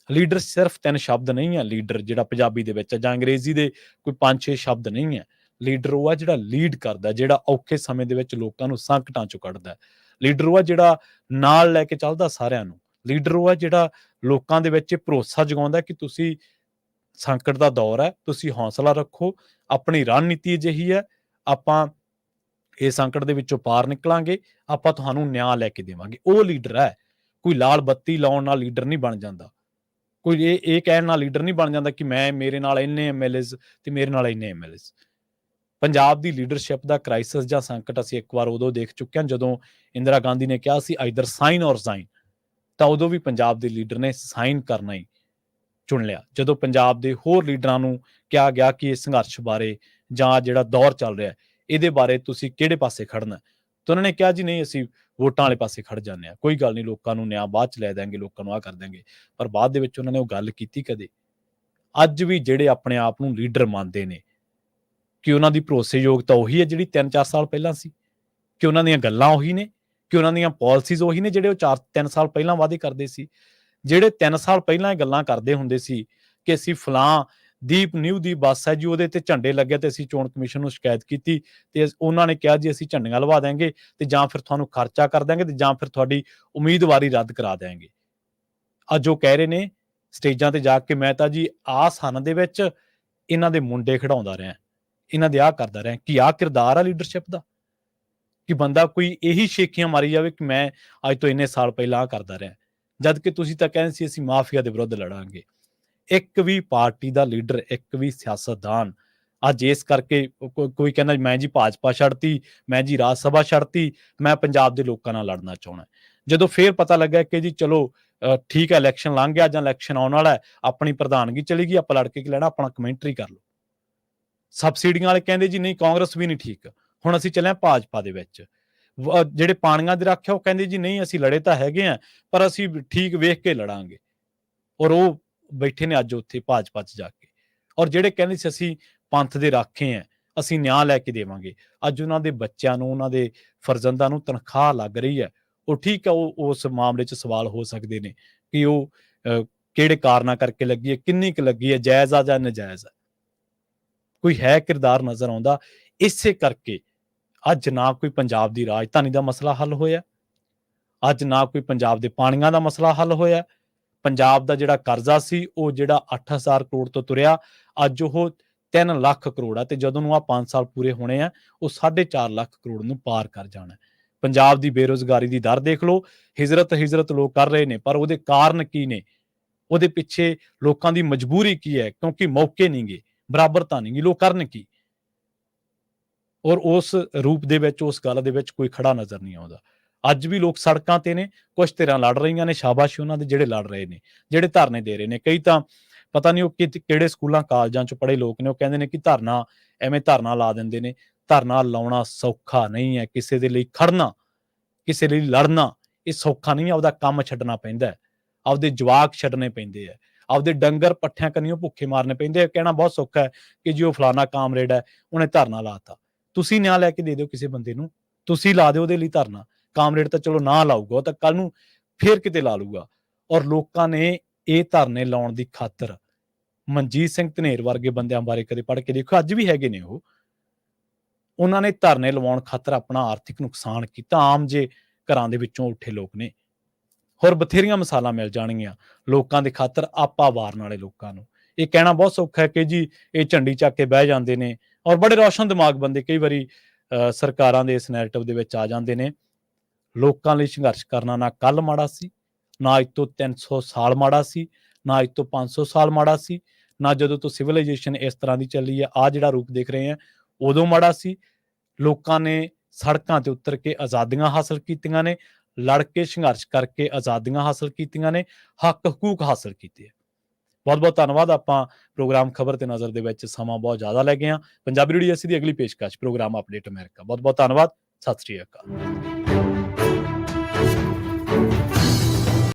ਲੀਡਰ ਸਿਰਫ ਤਿੰਨ ਸ਼ਬਦ ਨਹੀਂ ਹੈ ਲੀਡਰ ਜਿਹੜਾ ਪੰਜਾਬੀ ਦੇ ਵਿੱਚ ਜਾਂ ਅੰਗਰੇਜ਼ੀ ਦੇ ਕੋਈ 5-6 ਸ਼ਬਦ ਨਹੀਂ ਹੈ। ਲੀਡਰ ਉਹ ਆ ਜਿਹੜਾ ਲੀਡ ਕਰਦਾ ਜਿਹੜਾ ਔਖੇ ਸਮੇਂ ਦੇ ਵਿੱਚ ਲੋਕਾਂ ਨੂੰ ਸੰਕਟਾਂ ਚੋਂ ਕੱਢਦਾ ਲੀਡਰ ਉਹ ਆ ਜਿਹੜਾ ਨਾਲ ਲੈ ਕੇ ਚੱਲਦਾ ਸਾਰਿਆਂ ਨੂੰ। ਲੀਡਰ ਉਹ ਆ ਜਿਹੜਾ ਲੋਕਾਂ ਦੇ ਵਿੱਚ ਇਹ ਭਰੋਸਾ ਜਗਾਉਂਦਾ ਕਿ ਤੁਸੀਂ ਸੰਕਟ ਦਾ ਦੌਰ ਹੈ, ਤੁਸੀਂ ਹੌਸਲਾ ਰੱਖੋ, ਆਪਣੀ ਰਣਨੀਤੀ ਅਜਿਹੀ ਹੈ, ਆਪਾਂ ਇਹ ਸੰਕਟ ਦੇ ਵਿੱਚੋਂ ਪਾਰ ਨਿਕਲਾਂਗੇ, ਆਪਾਂ ਤੁਹਾਨੂੰ ਨਿਆਂ ਲੈ ਕੇ ਦੇਵਾਂਗੇ। ਉਹ ਲੀਡਰ ਹੈ, ਕੋਈ ਲਾਲ ਬੱਤੀ ਲਾਉਣ ਨਾਲ ਲੀਡਰ ਨਹੀਂ ਬਣ ਜਾਂਦਾ। ਕੋਈ ਇਹ ਇਹ ਕਹਿਣ ਨਾਲ ਲੀਡਰ ਨਹੀਂ ਬਣ ਜਾਂਦਾ ਕਿ ਮੈਂ ਮੇਰੇ ਨਾਲ ਇੰਨੇ ਐਮਐਲਏਸ ਤੇ ਮੇਰੇ ਨਾਲ ਇੰਨੇ ਐਮਐਲਏਸ ਪੰਜਾਬ ਦੀ ਲੀਡਰਸ਼ਿਪ ਦਾ ਕ੍ਰਾਈਸਿਸ ਜਾਂ ਸੰਕਟ ਅਸੀਂ ਇੱਕ ਵਾਰ ਉਦੋਂ ਦੇਖ ਚੁੱਕੇ ਹਾਂ, ਜਦੋਂ ਇੰਦਰਾ ਗਾਂਧੀ ਨੇ ਕਿਹਾ ਸੀ, ਆਈਦਰ ਸਾਈਨ ਔਰ ਸਾਈਨ ਤਾਂ ਉਦੋਂ ਵੀ ਪੰਜਾਬ ਦੇ ਲੀਡਰ ਨੇ ਸਾਈਨ ਕਰਨਾ ਹੀ ਚੁਣ ਲਿਆ। ਜਦੋਂ ਪੰਜਾਬ ਦੇ ਹੋਰ ਲੀਡਰਾਂ ਨੂੰ ਕਿਹਾ ਗਿਆ ਕਿ ਇਸ ਸੰਘਰਸ਼ ਬਾਰੇ ਜਾਂ ਜਿਹੜਾ ਦੌਰ ਚੱਲ ਰਿਹਾ ਇਹਦੇ ਬਾਰੇ ਤੁਸੀਂ ਕਿਹੜੇ ਪਾਸੇ ਖੜਨਾ ਤਾਂ ਉਹਨਾਂ ਨੇ ਕਿਹਾ ਜੀ, ਨਹੀਂ, ਅਸੀਂ ਵੋਟਾਂ ਵਾਲੇ ਪਾਸੇ ਖੜ ਜਾਂਦੇ ਆ ਕੋਈ ਗੱਲ ਨਹੀਂ, ਲੋਕਾਂ ਨੂੰ ਨਿਆਂ ਬਾਅਦ ਚ ਲੈ ਦਾਂਗੇ ਲੋਕਾਂ ਨੂੰ ਆ ਕਰ ਦਾਂਗੇ ਪਰ ਬਾਅਦ ਦੇ ਵਿੱਚ ਉਹਨਾਂ ਨੇ ਉਹ ਗੱਲ ਕੀਤੀ ਕਦੇ? ਅੱਜ ਵੀ ਜਿਹੜੇ ਆਪਣੇ ਆਪ ਨੂੰ ਲੀਡਰ ਮੰਨਦੇ ਨੇ, ਕਿ ਉਹਨਾਂ ਦੀ ਭਰੋਸੇਯੋਗਤਾ ਉਹੀ ਹੈ ਜਿਹੜੀ 3-4 ਸਾਲ ਪਹਿਲਾਂ ਸੀ? ਕਿ ਉਹਨਾਂ ਦੀਆਂ ਗੱਲਾਂ ਉਹੀ ਨੇ? ਕਿ ਉਹਨਾਂ ਦੀਆਂ ਪਾਲਿਸੀਜ਼ ਉਹੀ ਨੇ ਜਿਹੜੇ ਉਹ 4-3 ਸਾਲ ਪਹਿਲਾਂ ਵਾਅਦੇ ਕਰਦੇ ਸੀ? ਜਿਹੜੇ 3 ਸਾਲ ਪਹਿਲਾਂ ਇਹ ਗੱਲਾਂ ਕਰਦੇ ਹੁੰਦੇ ਸੀ ਕਿ ਅਸੀਂ ਫਲਾਂ ਦੀਪ ਨਿਊ ਦੀ ਬੱਸ ਹੈ ਜੀ, ਉਹਦੇ ਤੇ ਝੰਡੇ ਲੱਗੇ ਤੇ ਅਸੀਂ ਚੋਣ ਕਮਿਸ਼ਨ ਨੂੰ ਸ਼ਿਕਾਇਤ ਕੀਤੀ ਤੇ ਉਹਨਾਂ ਨੇ ਕਿਹਾ ਜੀ, ਅਸੀਂ ਝੰਡੀਆਂ ਲਵਾ ਦਾਂਗੇ ਤੇ ਜਾਂ ਫਿਰ ਤੁਹਾਨੂੰ ਖਰਚਾ ਕਰ ਦਾਂਗੇ ਤੇ ਜਾਂ ਫਿਰ ਤੁਹਾਡੀ ਉਮੀਦਵਾਰੀ ਰੱਦ ਕਰਾ ਦਾਂਗੇ ਅੱਜ ਉਹ ਕਹਿ ਰਹੇ ਨੇ ਸਟੇਜਾਂ ਤੇ ਜਾ ਕੇ ਮੈਂ ਤਾਂ ਜੀ ਆ ਸਨ ਦੇ ਵਿੱਚ ਇਹਨਾਂ ਦੇ ਮੁੰਡੇ ਖੜਾਉਂਦਾ ਰਿਹਾ, ਇਹਨਾਂ ਦੇ ਆਹ ਕਰਦਾ ਰਿਹਾ ਕਿ ਆਹ ਕਿਰਦਾਰ ਆ ਲੀਡਰਸ਼ਿਪ ਦਾ, ਕਿ ਬੰਦਾ ਕੋਈ ਇਹੀ ਸ਼ੇਖੀਆਂ ਮਾਰੀ ਜਾਵੇ ਕਿ ਮੈਂ ਅੱਜ ਤੋਂ ਇੰਨੇ ਸਾਲ ਪਹਿਲਾਂ ਆ ਕਰਦਾ ਰਿਹਾ। ਜਦ ਕਿ ਤੁਸੀਂ ਤਾਂ ਕਹਿੰਦੇ ਸੀ ਅਸੀਂ ਮਾਫੀਆ ਦੇ ਵਿਰੁੱਧ ਲੜਾਂਗੇ। ਇੱਕ ਵੀ ਪਾਰਟੀ ਦਾ ਲੀਡਰ, ਇੱਕ ਵੀ ਸਿਆਸਤਦਾਨ। ਅੱਜ ਇਸ ਕਰਕੇ ਕੋਈ ਕਹਿੰਦਾ ਮੈਂ ਜੀ ਭਾਜਪਾ ਛੱਡਤੀ, ਮੈਂ ਜੀ ਰਾਜ ਸਭਾ ਛੱਡਤੀ, ਮੈਂ ਪੰਜਾਬ ਦੇ ਲੋਕਾਂ ਨਾਲ ਲੜਨਾ ਚਾਹਣਾ ਜਦੋਂ ਫੇਰ ਪਤਾ ਲੱਗਾ ਕਿ ਜੀ ਚਲੋ ਠੀਕ ਹੈ, ਇਲੈਕਸ਼ਨ ਲੰਘ ਗਿਆ ਜਾਂ ਇਲੈਕਸ਼ਨ ਆਉਣ ਵਾਲਾ ਹੈ, ਆਪਣੀ ਪ੍ਰਧਾਨਗੀ ਚਲੀ ਗਈ ਆਪਾਂ ਲੜ ਕੇ ਕੀ ਲੈਣਾ, ਆਪਣਾ ਕਮੈਂਟਰੀ ਕਰ ਲਓ। ਸਬਸਿਡੀਆਂ ਵਾਲੇ ਕਹਿੰਦੇ ਜੀ, ਨਹੀਂ, ਕਾਂਗਰਸ ਵੀ ਨਹੀਂ ਠੀਕ। ਹੁਣ ਅਸੀਂ ਚੱਲੇ ਭਾਜਪਾ ਦੇ ਵਿੱਚ। ਜਿਹੜੇ ਪਾਣੀਆਂ ਦੇ ਰੱਖਿਆ ਉਹ ਕਹਿੰਦੇ ਜੀ ਨਹੀਂ ਅਸੀਂ ਲੜੇ ਤਾਂ ਹੈਗੇ ਆ ਪਰ ਅਸੀਂ ਠੀਕ ਵੇਖ ਕੇ ਲੜਾਂਗੇ। ਔਰ ਉਹ ਬੈਠੇ ਨੇ ਅੱਜ ਉੱਥੇ ਭਾਜਪਾ 'ਚ ਜਾ ਕੇ। ਔਰ ਜਿਹੜੇ ਕਹਿੰਦੇ ਸੀ ਅਸੀਂ ਪੰਥ ਦੇ ਰਾਖੇ ਆ ਅਸੀਂ ਨਿਆਂ ਲੈ ਕੇ ਦੇਵਾਂਗੇ। ਅੱਜ ਉਹਨਾਂ ਦੇ ਬੱਚਿਆਂ ਨੂੰ ਉਹਨਾਂ ਦੇ ਫਰਜ਼ੰਦਾਂ ਨੂੰ ਤਨਖਾਹ ਲੱਗ ਰਹੀ ਹੈ। ਉਹ ਠੀਕ ਹੈ ਉਹ ਉਸ ਮਾਮਲੇ 'ਚ ਸਵਾਲ ਹੋ ਸਕਦੇ ਨੇ ਕਿ ਉਹ ਅਹ, ਕਿਹੜੇ ਕਾਰਨਾਂ ਕਰਕੇ ਲੱਗੀ ਹੈ ਕਿੰਨੀ ਕੁ ਲੱਗੀ ਹੈ ਜਾਇਜ਼ ਆ ਜਾਂ ਨਜਾਇਜ਼ ਆ? ਕੋਈ ਹੈ ਕਿਰਦਾਰ ਨਜ਼ਰ ਆਉਂਦਾ? ਇਸੇ ਕਰਕੇ ਅੱਜ ਨਾ ਕੋਈ ਪੰਜਾਬ ਦੀ ਰਾਜਧਾਨੀ ਦਾ ਮਸਲਾ ਹੱਲ ਹੋਇਆ। ਅੱਜ ਨਾ ਕੋਈ ਪੰਜਾਬ ਦੇ ਪਾਣੀਆਂ ਦਾ ਮਸਲਾ ਹੱਲ ਹੋਇਆ। ਪੰਜਾਬ ਦਾ ਜਿਹੜਾ ਕਰਜ਼ਾ ਸੀ, ਉਹ ਜਿਹੜਾ 8000 ਕਰੋੜ ਤੋਂ ਤੁਰਿਆ, ਅੱਜ ਉਹ 3 ਲੱਖ ਕਰੋੜ ਆ ਤੇ ਜਦੋਂ ਨੂੰ ਆ 5 ਸਾਲ ਪੂਰੇ ਹੋਣੇ ਆ, ਉਹ 4.5 ਲੱਖ ਕਰੋੜ ਨੂੰ ਪਾਰ ਕਰ ਜਾਣਾ। ਪੰਜਾਬ ਦੀ ਬੇਰੋਜ਼ਗਾਰੀ ਦੀ ਦਰ ਦੇਖ ਲਓ, ਹਿਜਰਤ ਹਿਜਰਤ ਲੋਕ ਕਰ ਰਹੇ ਨੇ, ਪਰ ਉਹਦੇ ਕਾਰਨ ਕੀ ਨੇ? ਉਹਦੇ ਪਿੱਛੇ ਲੋਕਾਂ ਦੀ ਮਜਬੂਰੀ ਕੀ ਹੈ? ਕਿਉਂਕਿ ਮੌਕੇ ਨਹੀਂਗੇ ਬਰਾਬਰਤਾ ਨਹੀਂਗੀ ਲੋਕ ਕਰਨ ਕੀ? ਔਰ ਉਸ ਰੂਪ ਦੇ ਵਿੱਚ, ਉਸ ਗੱਲ ਦੇ ਵਿੱਚ ਕੋਈ ਖੜਾ ਨਜ਼ਰ ਨਹੀਂ ਆਉਂਦਾ। ਅੱਜ ਵੀ ਲੋਕ ਸੜਕਾਂ ਤੇ ਨੇ ਕੁਝ ਧਿਰਾਂ ਲੜ ਰਹੀਆਂ ਨੇ, ਸ਼ਾਬਾਸ਼ ਉਹਨਾਂ ਦੇ ਜਿਹੜੇ ਲੜ ਰਹੇ ਨੇ, ਜਿਹੜੇ ਧਰਨੇ ਦੇ ਰਹੇ ਨੇ। ਕਈ ਤਾਂ ਪਤਾ ਨਹੀਂ ਉਹ ਕਿ- ਕਿਹੜੇ ਸਕੂਲਾਂ, ਕਾਲਜਾਂ ਚ ਪੜ੍ਹੇ ਲੋਕ ਨੇ, ਉਹ ਕਹਿੰਦੇ ਨੇ ਕਿ ਧਰਨਾ ਐਵੇਂ ਧਰਨਾ ਲਾ ਦਿੰਦੇ ਨੇ, ਧਰਨਾ ਲਾਉਣਾ ਸੌਖਾ ਨਹੀਂ ਹੈ, ਕਿਸੇ ਦੇ ਲਈ ਖੜਨਾ ਕਿਸੇ ਲਈ ਲੜਨਾ, ਇਹ ਸੌਖਾ ਨਹੀਂ ਆਪਦਾ ਕੰਮ ਛੱਡਣਾ ਪੈਂਦਾ ਆਪਦੇ ਜਵਾਕ ਛੱਡਣੇ ਪੈਂਦੇ ਆ ਆਪਦੇ ਡੰਗਰ, ਪੱਠਿਆਂ ਕੰਨੀਓ ਭੁੱਖੇ ਮਾਰਨੇ ਪੈਂਦੇ ਆ ਕਹਿਣਾ ਬਹੁਤ ਸੌਖਾ ਹੈ ਕਿ ਜੀ ਉਹ ਫਲਾਣਾ ਕਾਮਰੇਡ ਹੈ, ਉਹਨੇ ਧਰਨਾ ਲਾਤਾ ਤੁਸੀਂ ਨਿਆਂ ਲੈ ਕੇ ਦੇ ਦਿਓ ਕਿਸੇ ਬੰਦੇ ਨੂੰ, ਤੁਸੀਂ ਲਾ ਦਿਓ ਉਹਦੇ ਲਈ ਧਰਨਾ। ਕਾਮਰੇਡ ਤਾਂ ਚਲੋ ਨਾ ਲਾਊਗਾ ਤਾਂ ਕੱਲ ਨੂੰ ਫੇਰ ਕਿਤੇ ਲਾ ਲੂਗਾ ਔਰ ਲੋਕਾਂ ਨੇ ਇਹ ਧਰਨੇ ਲਾਉਣ ਦੀ ਖਾਤਰ ਮਨਜੀਤ ਸਿੰਘ ਧਨੇਰ ਵਰਗੇ ਬੰਦਿਆਂ ਬਾਰੇ ਕਦੇ ਪੜ੍ਹ ਕੇ ਦੇਖੋ, ਅੱਜ ਵੀ ਹੈਗੇ ਨੇ ਉਹ। ਉਹਨਾਂ ਨੇ ਧਰਨੇ ਲਵਾਉਣ ਖਾਤਰ ਆਪਣਾ ਆਰਥਿਕ ਨੁਕਸਾਨ ਕੀਤਾ, ਆਮ ਜੇ ਘਰਾਂ ਦੇ ਵਿੱਚੋਂ ਉੱਠੇ ਲੋਕ ਨੇ। ਹੋਰ ਬਥੇਰੀਆਂ ਮਿਸਾਲਾਂ ਮਿਲ ਜਾਣਗੀਆਂ ਲੋਕਾਂ ਦੇ ਖਾਤਰ, ਆਪਾ ਵਾਰਨ ਵਾਲੇ ਲੋਕਾਂ ਨੂੰ। ਇਹ ਕਹਿਣਾ ਬਹੁਤ ਸੌਖਾ ਹੈ ਕਿ ਜੀ, ਇਹ ਝੰਡੀ ਚੱਕ ਕੇ ਬਹਿ ਜਾਂਦੇ ਨੇ ਔਰ ਬੜੇ ਰੌਸ਼ਨ ਦਿਮਾਗ ਬੰਦੇ ਕਈ ਵਾਰੀ ਸਰਕਾਰਾਂ ਦੇ ਇਸ ਨੈਰੇਟਿਵ ਦੇ ਵਿੱਚ ਆ ਜਾਂਦੇ ਨੇ। ਲੋਕਾਂ ਲਈ ਸੰਘਰਸ਼ ਕਰਨਾ ਨਾ ਕੱਲ ਮਾੜਾ ਸੀ, ਨਾ ਅੱਜ ਤੋਂ 300 ਸਾਲ ਮਾੜਾ ਸੀ, ਨਾ ਅੱਜ ਤੋਂ 500 ਸਾਲ ਮਾੜਾ ਸੀ, ਨਾ ਜਦੋਂ ਤੋਂ ਸਿਵਲਾਈਜੇਸ਼ਨ ਇਸ ਤਰ੍ਹਾਂ ਦੀ ਚੱਲੀ ਹੈ ਆ ਜਿਹੜਾ ਰੂਪ ਦੇਖ ਰਹੇ ਆ ਉਦੋਂ ਮਾੜਾ ਸੀ। ਲੋਕਾਂ ਨੇ ਸੜਕਾਂ ਤੇ ਉਤਰ ਕੇ ਆਜ਼ਾਦੀਆਂ ਹਾਸਲ ਕੀਤੀਆਂ ਨੇ, ਲੜ ਕੇ ਸੰਘਰਸ਼ ਕਰਕੇ ਆਜ਼ਾਦੀਆਂ ਹਾਸਲ ਕੀਤੀਆਂ ਨੇ, ਹੱਕ ਹਕੂਕ ਹਾਸਲ ਕੀਤੇ ਬਹੁਤ ਬਹੁਤ ਧੰਨਵਾਦ। ਆਪਾਂ ਪ੍ਰੋਗਰਾਮ ਖਬਰ ਤੇ ਨਜ਼ਰ ਦੇ ਵਿੱਚ ਸਮਾਂ ਬਹੁਤ ਜ਼ਿਆਦਾ ਲੈ ਗਏ ਆ ਪੰਜਾਬੀ ਰੇਡੀਓ ਅਸੀਂ ਦੀ ਅਗਲੀ ਪੇਸ਼ਕਸ਼ ਪ੍ਰੋਗਰਾਮ ਅਪਡੇਟ ਅਮਰੀਕਾ। ਬਹੁਤ ਬਹੁਤ ਧੰਨਵਾਦ। ਸਤਿ ਸ਼੍ਰੀ ਅਕਾਲ।